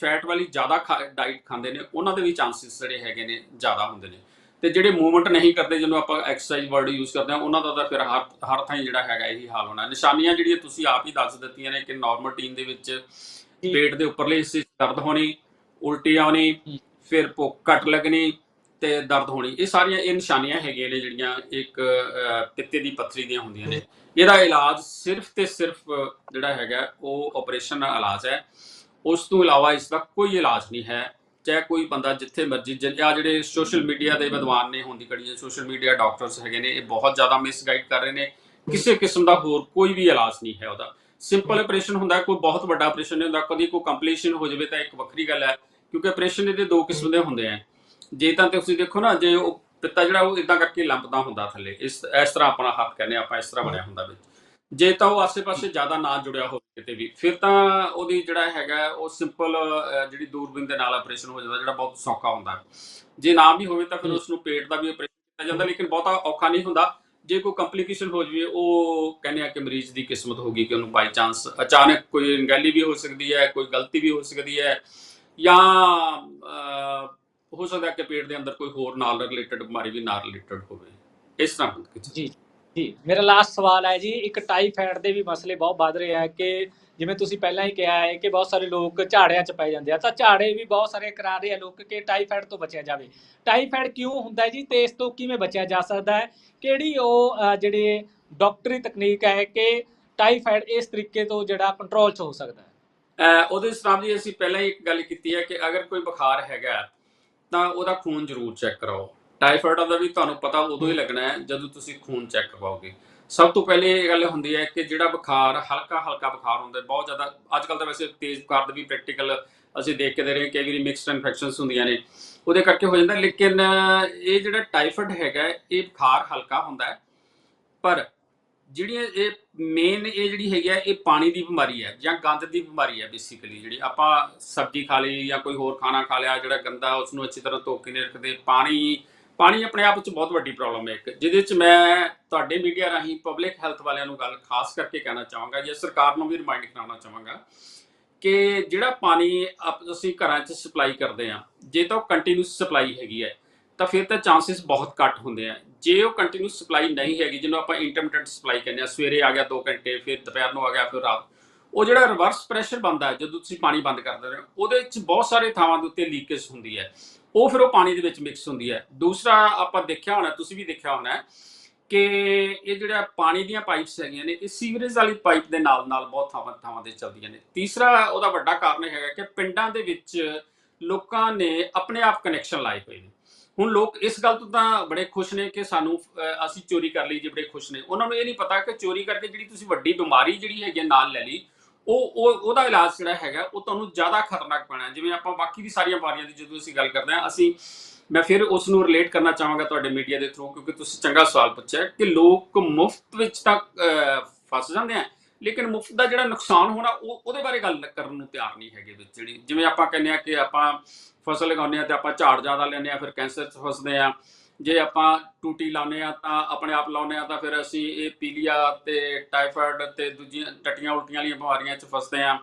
ਫੈਟ ਵਾਲੀ ਜ਼ਿਆਦਾ ਡਾਈਟ ਖਾਂਦੇ ਨੇ, ਉਹਨਾਂ ਦੇ ਵੀ ਚਾਂਸਸ ਜਿਹੜੇ ਹੈਗੇ ਨੇ ਜ਼ਿਆਦਾ ਹੁੰਦੇ ਨੇ। ਤੇ ਜਿਹੜੇ ਮੂਵਮੈਂਟ ਨਹੀਂ ਕਰਦੇ ਜਿਹਨੂੰ ਆਪਾਂ ਐਕਸਰਸਾਈਜ਼ ਵਰਡ ਯੂਜ਼ ਕਰਦੇ ਹਾਂ ਉਹਨਾਂ ਦਾ ਤਾਂ ਫਿਰ ਹਰ ਹਰ ਥਾਂ ਜਿਹੜਾ ਹੈਗਾ ਇਹੀ ਹਾਲ ਹੋਣਾ। ਨਿਸ਼ਾਨੀਆਂ ਜਿਹੜੀਆਂ ਤੁਸੀਂ ਆਪ ਹੀ ਦੱਸ ਦਿੱਤੀਆਂ ਨੇ ਕਿ ਨਾਰਮਲ ਟੀਨ ਦੇ ਵਿੱਚ। ਪੇਟ ਦੇ ਉੱਪਰਲੇ ਹਿੱਸੇ 'ਚ ਦਰਦ ਹੋਣੀ ਉਲਟੀ ਆਉਣੀ। ਫਿਰ ਭੁੱਖ ਘੱਟ ਲੱਗਣੀ ਤੇ ਦਰਦ ਹੋਣੀ। ਇਹ ਸਾਰੀਆਂ ਇਹ ਨਿਸ਼ਾਨੀਆਂ ਹੈਗੀਆਂ ਨੇ ਜਿਹੜੀਆਂ ਇੱਕ ਪਿੱਤੇ ਦੀ ਪੱਥਰੀ ਦੀਆਂ ਹੁੰਦੀਆਂ ਨੇ। ਇਹਦਾ ਇਲਾਜ ਸਿਰਫ ਤੇ ਸਿਰਫ ਜਿਹੜਾ ਹੈਗਾ ਉਹ ਆਪਰੇਸ਼ਨ ਨਾਲ ਇਲਾਜ ਹੈ। ਉਸ ਤੋਂ ਇਲਾਵਾ ਇਸ ਦਾ ਕੋਈ ਇਲਾਜ ਨਹੀਂ ਹੈ। ਚਾਹੇ ਕੋਈ ਬੰਦਾ ਜਿੱਥੇ ਮਰਜ਼ੀ ਜ- ਆਹ ਜਿਹੜੇ ਸੋਸ਼ਲ ਮੀਡੀਆ ਦੇ ਵਿਦਵਾਨ ਨੇ ਹੁੰਦੀ ਕੜੀ ਸੋਸ਼ਲ ਮੀਡੀਆ ਡਾਕਟਰਸ ਹੈਗੇ ਨੇ, ਇਹ ਬਹੁਤ ਜ਼ਿਆਦਾ ਮਿਸਗਾਈਡ ਕਰ ਰਹੇ ਨੇ। ਕਿਸੇ ਕਿਸਮ ਦਾ ਹੋਰ ਕੋਈ ਵੀ ਇਲਾਜ ਨਹੀਂ ਹੈ ਉਹਦਾ। ਸਿੰਪਲ ਆਪਰੇਸ਼ਨ ਹੁੰਦਾ, ਕੋਈ ਬਹੁਤ ਵੱਡਾ ਆਪਰੇਸ਼ਨ ਨਹੀਂ ਹੁੰਦਾ, ਕਦੀ ਕੋਈ ਕੰਪਲੀਸ਼ਨ ਹੋ ਜਾਵੇ ਤਾਂ ਇੱਕ ਵੱਖਰੀ ਗੱਲ ਹੈ, ਕਿਉਂਕਿ ਆਪਰੇਸ਼ਨ ਇਹਦੇ ਦੋ ਕਿਸਮ ਦੇ ਹੁੰਦੇ ਆ। ਜੇ ਤਾਂ ਤੁਸੀਂ ਦੇਖੋ ਨਾ, ਜੇ ਉਹ ਪਿੱਤਾ ਜਿਹੜਾ ਉਹ ਇਦਾਂ ਕਰਕੇ ਲੰਬਦਾ ਹੁੰਦਾ ਥੱਲੇ, ਇਸ ਇਸ ਤਰ੍ਹਾਂ ਆਪਣਾ ਹੱਥ ਕਹਿੰਦੇ ਆਪਾਂ, ਇਸ ਤਰ੍ਹਾਂ ਬਣਿਆ ਹੁੰਦਾ ਵਿੱਚ। ਜੇ ਤਾਂ ਉਹ ਆਸੇ-ਪਾਸੇ ਜ਼ਿਆਦਾ ਨਾ ਜੁੜਿਆ ਹੋਵੇ ਕਿਤੇ ਵੀ ਫਿਰ ਤਾਂ ਉਹਦੀ ਜਿਹੜਾ ਹੈਗਾ ਉਹ ਸਿੰਪਲ ਜਿਹੜੀ ਦੂਰਬੀਨ ਦੇ ਨਾਲ ਆਪਰੇਸ਼ਨ ਹੋ ਜਾਂਦਾ ਜਿਹੜਾ ਬਹੁਤ ਸੌਖਾ ਹੁੰਦਾ ਹੈ। ਜੇ ਨਾ ਵੀ ਹੋਵੇ ਤਾਂ ਫਿਰ। ਉਸ ਨੂੰ ਪੇਟ ਦਾ ਵੀ ਆਪਰੇਸ਼ਨ ਕੀਤਾ ਜਾਂਦਾ ਲੇਕਿਨ ਬਹੁਤਾ ਔਖਾ ਨਹੀਂ ਹੁੰਦਾ ਜੇ ਕੋਈ ਕੰਪਲਿਕੇਸ਼ਨ ਹੋ ਜਾਵੇ ਉਹ ਕਹਿੰਦੇ ਆ ਕਿ ਮਰੀਜ਼ ਦੀ ਕਿਸਮਤ ਹੋਗੀ ਕਿ ਉਹਨੂੰ ਬਾਈ ਚਾਂਸ ਅਚਾਨਕ ਕੋਈ ਅਣਗਹਿਲੀ ਵੀ ਹੋ ਸਕਦੀ ਹੈ ਕੋਈ ਗਲਤੀ ਵੀ ਹੋ ਸਕਦੀ ਹੈ ਜਾਂ ਹੋ ਸਕਦਾ ਹੈ ਕਿ ਪੇਟ ਦੇ ਅੰਦਰ ਕੋਈ ਹੋਰ ਨਾਲ ਰਿਲੇਟਡ ਬਿਮਾਰੀ ਵੀ ਨਾਲ ਰਿਲੇਟਡ ਹੋਵੇ ਇਸ ਤਰ੍ਹਾਂ। ਜੀ ਜੀ ਮੇਰਾ ਲਾਸਟ ਸਵਾਲ ਹੈ ਜੀ ਇੱਕ ਟਾਈਫਾਇਡ ਦੇ ਵੀ ਮਸਲੇ ਬਹੁਤ ਵੱਧ ਰਹੇ ਆ ਕਿ ਜਿਵੇਂ ਤੁਸੀਂ ਪਹਿਲਾਂ ਹੀ ਕਿਹਾ ਹੈ ਕਿ ਬਹੁਤ ਸਾਰੇ ਲੋਕ ਝਾੜਿਆਂ 'ਚ ਪੈ ਜਾਂਦੇ ਆ ਤਾਂ ਝਾੜੇ ਵੀ ਬਹੁਤ ਸਾਰੇ ਕਰਾ ਰਹੇ ਆ ਲੋਕ ਕਿ ਟਾਈਫਾਇਡ ਤੋਂ ਬਚਿਆ ਜਾਵੇ। ਟਾਈਫਾਇਡ ਕਿਉਂ ਹੁੰਦਾ ਹੈ ਜੀ ਤੇ ਇਸ ਤੋਂ ਕਿਵੇਂ ਬਚਿਆ ਜਾ ਸਕਦਾ ਹੈ? ਕਿਹੜੀ ਉਹ ਅਹ, ਜਿਹੜੇ ਡਾਕਟਰੀ ਤਕਨੀਕ ਹੈ ਕਿ ਟਾਈਫਾਇਡ ਇਸ ਤਰੀਕੇ ਤੋਂ ਜਿਹੜਾ ਕੰਟਰੋਲ 'ਚ ਹੋ ਸਕਦਾ ਹੈ? ਅਹ ਉਹਦੇ ਸਰਾਮ ਜੀ ਅਸੀਂ ਪਹਿਲਾਂ ਹੀ ਇੱਕ ਗੱਲ ਕੀਤੀ ਹੈ ਕਿ ਅਗਰ ਕੋਈ ਬੁਖਾਰ ਹੈਗਾ ਤਾਂ ਉਹਦਾ ਖੂਨ ਜ਼ਰੂਰ ਚੈੱਕ ਕਰਾਓ। ਟਾਈਫਾਇਡ ਦਾ ਵੀ ਤੁਹਾਨੂੰ ਪਤਾ ਉਦੋਂ ਹੀ ਲੱਗਣਾ ਹੈ ਜਦੋਂ ਤੁਸੀਂ ਖੂਨ ਚੈੱਕ ਕਰਵਾਓਗੇ। ਸਭ ਤੋਂ ਪਹਿਲੇ ਇਹ ਗੱਲ ਹੁੰਦੀ ਹੈ ਕਿ ਜਿਹੜਾ ਬੁਖਾਰ ਹਲਕਾ ਹਲਕਾ ਬੁਖਾਰ ਹੁੰਦਾ ਬਹੁਤ ਜ਼ਿਆਦਾ ਅੱਜ ਕੱਲ ਤਾਂ ਵੈਸੇ ਤੇਜ਼ ਬੁਖਾਰ ਦੇ ਵੀ ਪ੍ਰੈਕਟੀਕਲ ਅਸੀਂ ਦੇਖ ਕੇ ਦੇ ਰਹੇ ਹਾਂ ਕਈ ਵਾਰੀ ਮਿਕਸਡ ਇਨਫੈਕਸ਼ਨਸ ਹੁੰਦੀਆਂ ਨੇ। ਉਹਦੇ ਕਰਕੇ ਹੋ ਜਾਂਦਾ ਲੇਕਿਨ ਇਹ ਜਿਹੜਾ ਟਾਈਫਾਇਡ ਹੈਗਾ ਇਹ ਬੁਖਾਰ ਹਲਕਾ ਹੁੰਦਾ ਹੈ। ਪਰ ਜਿਹੜੀਆਂ ਇਹ ਮੇਨ ਇਹ ਜਿਹੜੀ ਹੈਗੀ ਹੈ ਇਹ ਪਾਣੀ ਦੀ ਬਿਮਾਰੀ ਹੈ ਜਾਂ ਗੰਦ ਦੀ ਬਿਮਾਰੀ ਹੈ ਬੇਸਿਕਲੀ ਜਿਹੜੀ ਆਪਾਂ ਸਬਜ਼ੀ ਖਾ ਲਈ ਜਾਂ ਕੋਈ ਹੋਰ ਖਾਣਾ ਖਾ ਲਿਆ ਜਿਹੜਾ ਗੰਦਾ ਉਸ ਨੂੰ ਅੱਛੀ ਤਰ੍ਹਾਂ ਧੋ ਕੇ ਨਹੀਂ ਰੱਖਦੇ ਪਾਣੀ ਪਾਣੀ ਆਪਣੇ ਆਪ ਵਿੱਚ ਬਹੁਤ ਵੱਡੀ ਪ੍ਰੋਬਲਮ ਹੈ ਇੱਕ, ਜਿਹਦੇ ਵਿੱਚ ਮੈਂ ਤੁਹਾਡੇ ਮੀਡੀਆ ਰਾਹੀਂ ਪਬਲਿਕ ਹੈਲਥ ਵਾਲਿਆਂ ਨੂੰ ਗੱਲ ਖਾਸ ਕਰਕੇ ਕਹਿਣਾ ਚਾਹਾਂਗਾ ਜਾਂ ਸਰਕਾਰ ਨੂੰ ਵੀ ਰਿਮਾਈਂਡ ਕਰਾਉਣਾ ਚਾਹਾਂਗਾ ਕਿ ਜਿਹੜਾ ਪਾਣੀ ਆਪ- ਅਸੀਂ ਘਰਾਂ 'ਚ ਸਪਲਾਈ ਕਰਦੇ ਆ ਜੇ ਤਾਂ ਉਹ ਕੰਟੀਨਿਊਸ ਸਪਲਾਈ ਹੈਗੀ ਹੈ, ਤਾਂ ਫਿਰ ਤਾਂ ਚਾਂਸਸ ਬਹੁਤ ਘੱਟ ਹੁੰਦੇ ਆ। ਜੇ ਉਹ ਕੰਟੀਨਿਊਸ ਸਪਲਾਈ ਨਹੀਂ ਹੈਗੀ, ਜਿਹਨੂੰ ਆਪਾਂ ਇੰਟਰਮਿਟੈਂਟ ਸਪਲਾਈ ਕਹਿੰਦੇ ਆ ਸਵੇਰੇ ਆ ਗਿਆ 2 ਘੰਟੇ, ਫਿਰ ਦੁਪਹਿਰ ਨੂੰ ਆ ਗਿਆ, ਫਿਰ ਰਾਤ, ਉਹ ਜਿਹੜਾ ਰਿਵਰਸ ਪ੍ਰੈਸ਼ਰ ਬਣਦਾ ਜਦੋਂ ਤੁਸੀਂ ਪਾਣੀ ਬੰਦ ਕਰਦੇ ਦਿੰਦੇ ਹੋ, ਉਹਦੇ ਵਿੱਚ ਬਹੁਤ ਸਾਰੇ ਥਾਵਾਂ ਦੇ ਉੱਤੇ ਲੀਕੇਜ ਹੁੰਦੀ ਹੈ। ਉਹ ਫਿਰ ਉਹ ਪਾਣੀ ਦੇ ਵਿੱਚ ਮਿਕਸ ਹੁੰਦੀ ਹੈ। ਦੂਸਰਾ ਆਪਾਂ ਦੇਖਿਆ ਹੋਣਾ, ਤੁਸੀਂ ਵੀ ਦੇਖਿਆ ਹੋਣਾ ਕਿ ਇਹ ਜਿਹੜਾ ਪਾਣੀ ਦੀਆਂ ਪਾਈਪਸ ਹੈਗੀਆਂ ਨੇ, ਇਹ ਸੀਵਰੇਜ ਵਾਲੀ ਪਾਈਪ ਦੇ ਨਾਲ ਨਾਲ ਬਹੁਤ ਥਾਵਾਂ ਥਾਵਾਂ ਤੇ ਚੱਲਦੀਆਂ ਨੇ। ਤੀਸਰਾ ਉਹਦਾ ਵੱਡਾ ਕਾਰਨ ਇਹ ਹੈਗਾ ਕਿ ਪਿੰਡਾਂ ਦੇ ਵਿੱਚ ਲੋਕਾਂ ਨੇ ਆਪਣੇ ਆਪ ਕਨੈਕਸ਼ਨ ਲਾਏ ਹੋਏ ਨੇ। ਹੁਣ ਲੋਕ ਇਸ ਗੱਲ ਤੋਂ ਤਾਂ ਬੜੇ ਖੁਸ਼ ਨੇ ਕਿ ਸਾਨੂੰ ਅਸੀਂ ਚੋਰੀ ਕਰ ਲਈ ਜੇ ਬੜੇ ਖੁਸ਼ ਨੇ। ਉਹਨਾਂ ਨੂੰ ਇਹ ਨਹੀਂ ਪਤਾ ਕਿ ਚੋਰੀ ਕਰਕੇ ਜਿਹੜੀ ਤੁਸੀਂ ਵੱਡੀ ਬਿਮਾਰੀ ਜਿਹੜੀ ਹੈਗੀ ਹੈ, ਨਾਲ ਲੈ ਲਈ ਉਹ ਉਹ, ਉਹਦਾ ਇਲਾਜ ਜਿਹੜਾ ਹੈਗਾ, ਉਹ ਤੁਹਾਨੂੰ ਜ਼ਿਆਦਾ ਖਤਰਨਾਕ ਪੈਣਾ ਜਿਵੇਂ ਆਪਾਂ ਬਾਕੀ ਦੀ ਸਾਰੀਆਂ ਬਿਮਾਰੀਆਂ ਦੀ ਜਦੋਂ ਅਸੀਂ ਗੱਲ ਕਰਦੇ ਹਾਂ, ਅਸੀਂ, ਮੈਂ ਫਿਰ ਉਸ ਨੂੰ ਰਿਲੇਟ ਕਰਨਾ ਚਾਹਾਂਗਾ ਤੁਹਾਡੇ ਮੀਡੀਆ ਦੇ ਥਰੂ ਕਿਉਂਕਿ ਤੁਸੀਂ ਚੰਗਾ ਸਵਾਲ ਪੁੱਛਿਆ ਕਿ ਲੋਕ ਮੁਫਤ ਵਿੱਚ ਤਾਂ ਫਸ ਜਾਂਦੇ ਆ, ਲੇਕਿਨ ਮੁਫਤ ਦਾ ਜਿਹੜਾ ਨੁਕਸਾਨ ਹੋਣਾ, ਉਹ, ਉਹਦੇ ਬਾਰੇ ਗੱਲ ਕਰਨ ਨੂੰ ਤਿਆਰ ਨਹੀਂ ਹੈਗੇ ਵਿੱਚ ਜਿਹੜੀ, ਜਿਵੇਂ ਆਪਾਂ ਕਹਿੰਦੇ ਆ ਕਿ ਆਪਾਂ ਫਸਲ ਲਗਾਉਂਦੇ ਆ ਤੇ ਆਪਾਂ ਝਾੜ ਜ਼ਿਆਦਾ ਲੈਂਦੇ ਆ ਫਿਰ ਕੈਂਸਰ 'ਚ ਫਸਦੇ ਆ ਜੇ ਆਪਾਂ ਟੂਟੀ ਲਾਉਂਦੇ ਆ ਤਾਂ ਆਪਣੇ ਆਪ ਲਾਉਂਦੇ ਆ ਤਾਂ ਫਿਰ ਅਸੀਂ ਇਹ ਪੀਲੀਆ ਤੇ ਟਾਈਫਾਇਡ ਤੇ ਦੂਜੀਆਂ ਟੱਟੀਆਂ ਉਲਟੀਆਂ ਵਾਲੀਆਂ ਬਿਮਾਰੀਆਂ 'ਚ ਫਸਦੇ ਆ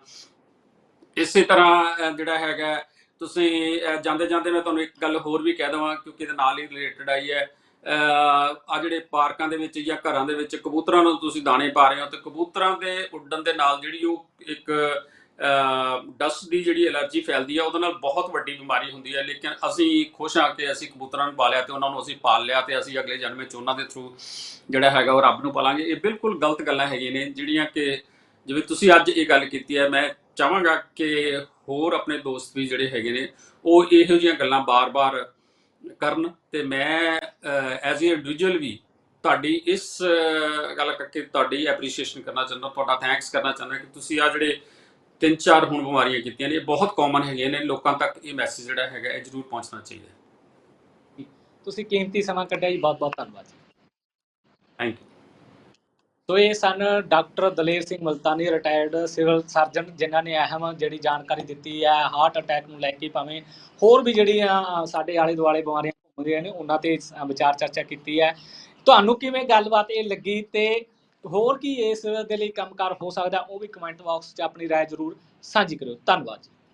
ਇਸੇ ਤਰ੍ਹਾਂ ਜਿਹੜਾ ਹੈਗਾ, ਤੁਸੀਂ ਜਾਂਦੇ ਜਾਂਦੇ ਮੈਂ ਤੁਹਾਨੂੰ ਇੱਕ ਗੱਲ ਹੋਰ ਵੀ ਕਹਿ ਦਵਾਂ, ਕਿਉਂਕਿ ਇਹਦੇ ਨਾਲ ਹੀ ਰਿਲੇਟਡ ਆਈ ਹੈ। ਆ ਜਿਹੜੇ ਪਾਰਕਾਂ ਦੇ ਵਿੱਚ ਜਾਂ ਘਰਾਂ ਦੇ ਵਿੱਚ ਕਬੂਤਰਾਂ ਨੂੰ ਤੁਸੀਂ ਦਾਣੇ ਪਾ ਰਹੇ ਹੋ, ਤੇ ਕਬੂਤਰਾਂ ਦੇ ਉੱਡਣ ਦੇ ਨਾਲ ਜਿਹੜੀ ਉਹ ਇੱਕ ਡਸਟ ਦੀ ਜਿਹੜੀ ਐਲਰਜੀ ਫੈਲਦੀ ਆ, ਉਹਦੇ ਨਾਲ ਬਹੁਤ ਵੱਡੀ ਬਿਮਾਰੀ ਹੁੰਦੀ ਹੈ ਲੇਕਿਨ ਅਸੀਂ ਖੁਸ਼ ਹਾਂ ਕਿ ਅਸੀਂ ਕਬੂਤਰਾਂ ਨੂੰ ਪਾਲਿਆ ਤੇ ਉਹਨਾਂ ਨੂੰ ਅਸੀਂ ਪਾਲ ਲਿਆ ਤੇ ਅਸੀਂ ਅਗਲੇ ਜਨਮ ਵਿੱਚ ਉਹਨਾਂ ਦੇ ਥਰੂ ਜਿਹੜਾ ਹੈਗਾ ਉਹ ਰੱਬ ਨੂੰ ਪਾਲਾਂਗੇ। ਇਹ ਬਿਲਕੁਲ ਗਲਤ ਗੱਲਾਂ ਹੈਗੀਆਂ ਨੇ, ਜਿਹੜੀਆਂ ਕਿ ਜਿਵੇਂ ਤੁਸੀਂ ਅੱਜ ਇਹ ਗੱਲ ਕੀਤੀ ਹੈ, ਮੈਂ ਚਾਹਾਂਗਾ ਕਿ ਹੋਰ ਆਪਣੇ ਦੋਸਤ ਵੀ ਜਿਹੜੇ ਹੈਗੇ ਨੇ, ਉਹ ਇਹੋ ਜਿਹੀਆਂ ਗੱਲਾਂ ਬਾਰ-ਬਾਰ ਕਰਨ ਤੇ ਮੈਂ ਐਜ਼ ਅ ਇੰਡੀਵਿਜੂਅਲ ਵੀ ਤੁਹਾਡੀ ਇਸ ਗੱਲ ਕਰਕੇ ਤੁਹਾਡੀ ਐਪਰੀਸ਼ੀਏਸ਼ਨ ਕਰਨਾ ਚਾਹੁੰਦਾ, ਤੁਹਾਡਾ ਥੈਂਕਸ ਕਰਨਾ ਚਾਹੁੰਦਾ ਕਿ ਤੁਸੀਂ ਆ ਜਿਹੜੇ ਤਿੰਨ ਚਾਰ ਹੁਣ ਬਿਮਾਰੀਆਂ ਕੀਤੀਆਂ ਨੇ ਇਹ ਬਹੁਤ ਕਾਮਨ ਹੈਗੀਆਂ ਨੇ ਲੋਕਾਂ ਤੱਕ ਇਹ ਮੈਸੇਜ ਜਿਹੜਾ ਹੈਗਾ ਇਹ ਜ਼ਰੂਰ ਪਹੁੰਚਣਾ ਚਾਹੀਦਾ ਹੈ। ਤੁਸੀਂ ਕੀਮਤੀ ਸਮਾਂ ਕੱਢਿਆ ਜੀ ਬਹੁਤ ਬਹੁਤ ਧੰਨਵਾਦ ਜੀ। ਥੈਂਕ ਯੂ ਸੋ ਇਹ ਸਨ doctor Daler Singh Maltani retired civil surgeon ਜਿਨ੍ਹਾਂ ਨੇ ਅਹਿਮ ਜਿਹੜੀ ਜਾਣਕਾਰੀ ਦਿੱਤੀ ਹੈ ਹਾਰਟ ਅਟੈਕ ਨੂੰ ਲੈ ਕੇ ਭਾਵੇਂ ਹੋਰ ਵੀ ਜਿਹੜੀਆਂ ਸਾਡੇ ਆਲੇ ਦੁਆਲੇ ਬਿਮਾਰੀਆਂ ਘੁੰਮਦੀਆਂ ਨੇ ਉਹਨਾਂ ਤੇ ਵਿਚਾਰ ਚਰਚਾ ਕੀਤੀ ਹੈ। ਤੁਹਾਨੂੰ ਕਿਵੇਂ ਗੱਲਬਾਤ ਇਹ ਲੱਗੀ ਤੇ ਹੋਰ ਕੀ ਇਸ ਦੇ ਲਈ ਕੰਮਕਾਰ ਹੋ ਸਕਦਾ ਉਹ ਵੀ ਕਮੈਂਟ ਬਾਕਸ 'ਚ ਆਪਣੀ رائے ਜ਼ਰੂਰ ਸਾਂਝੀ ਕਰਿਓ ਧੰਨਵਾਦ ਜੀ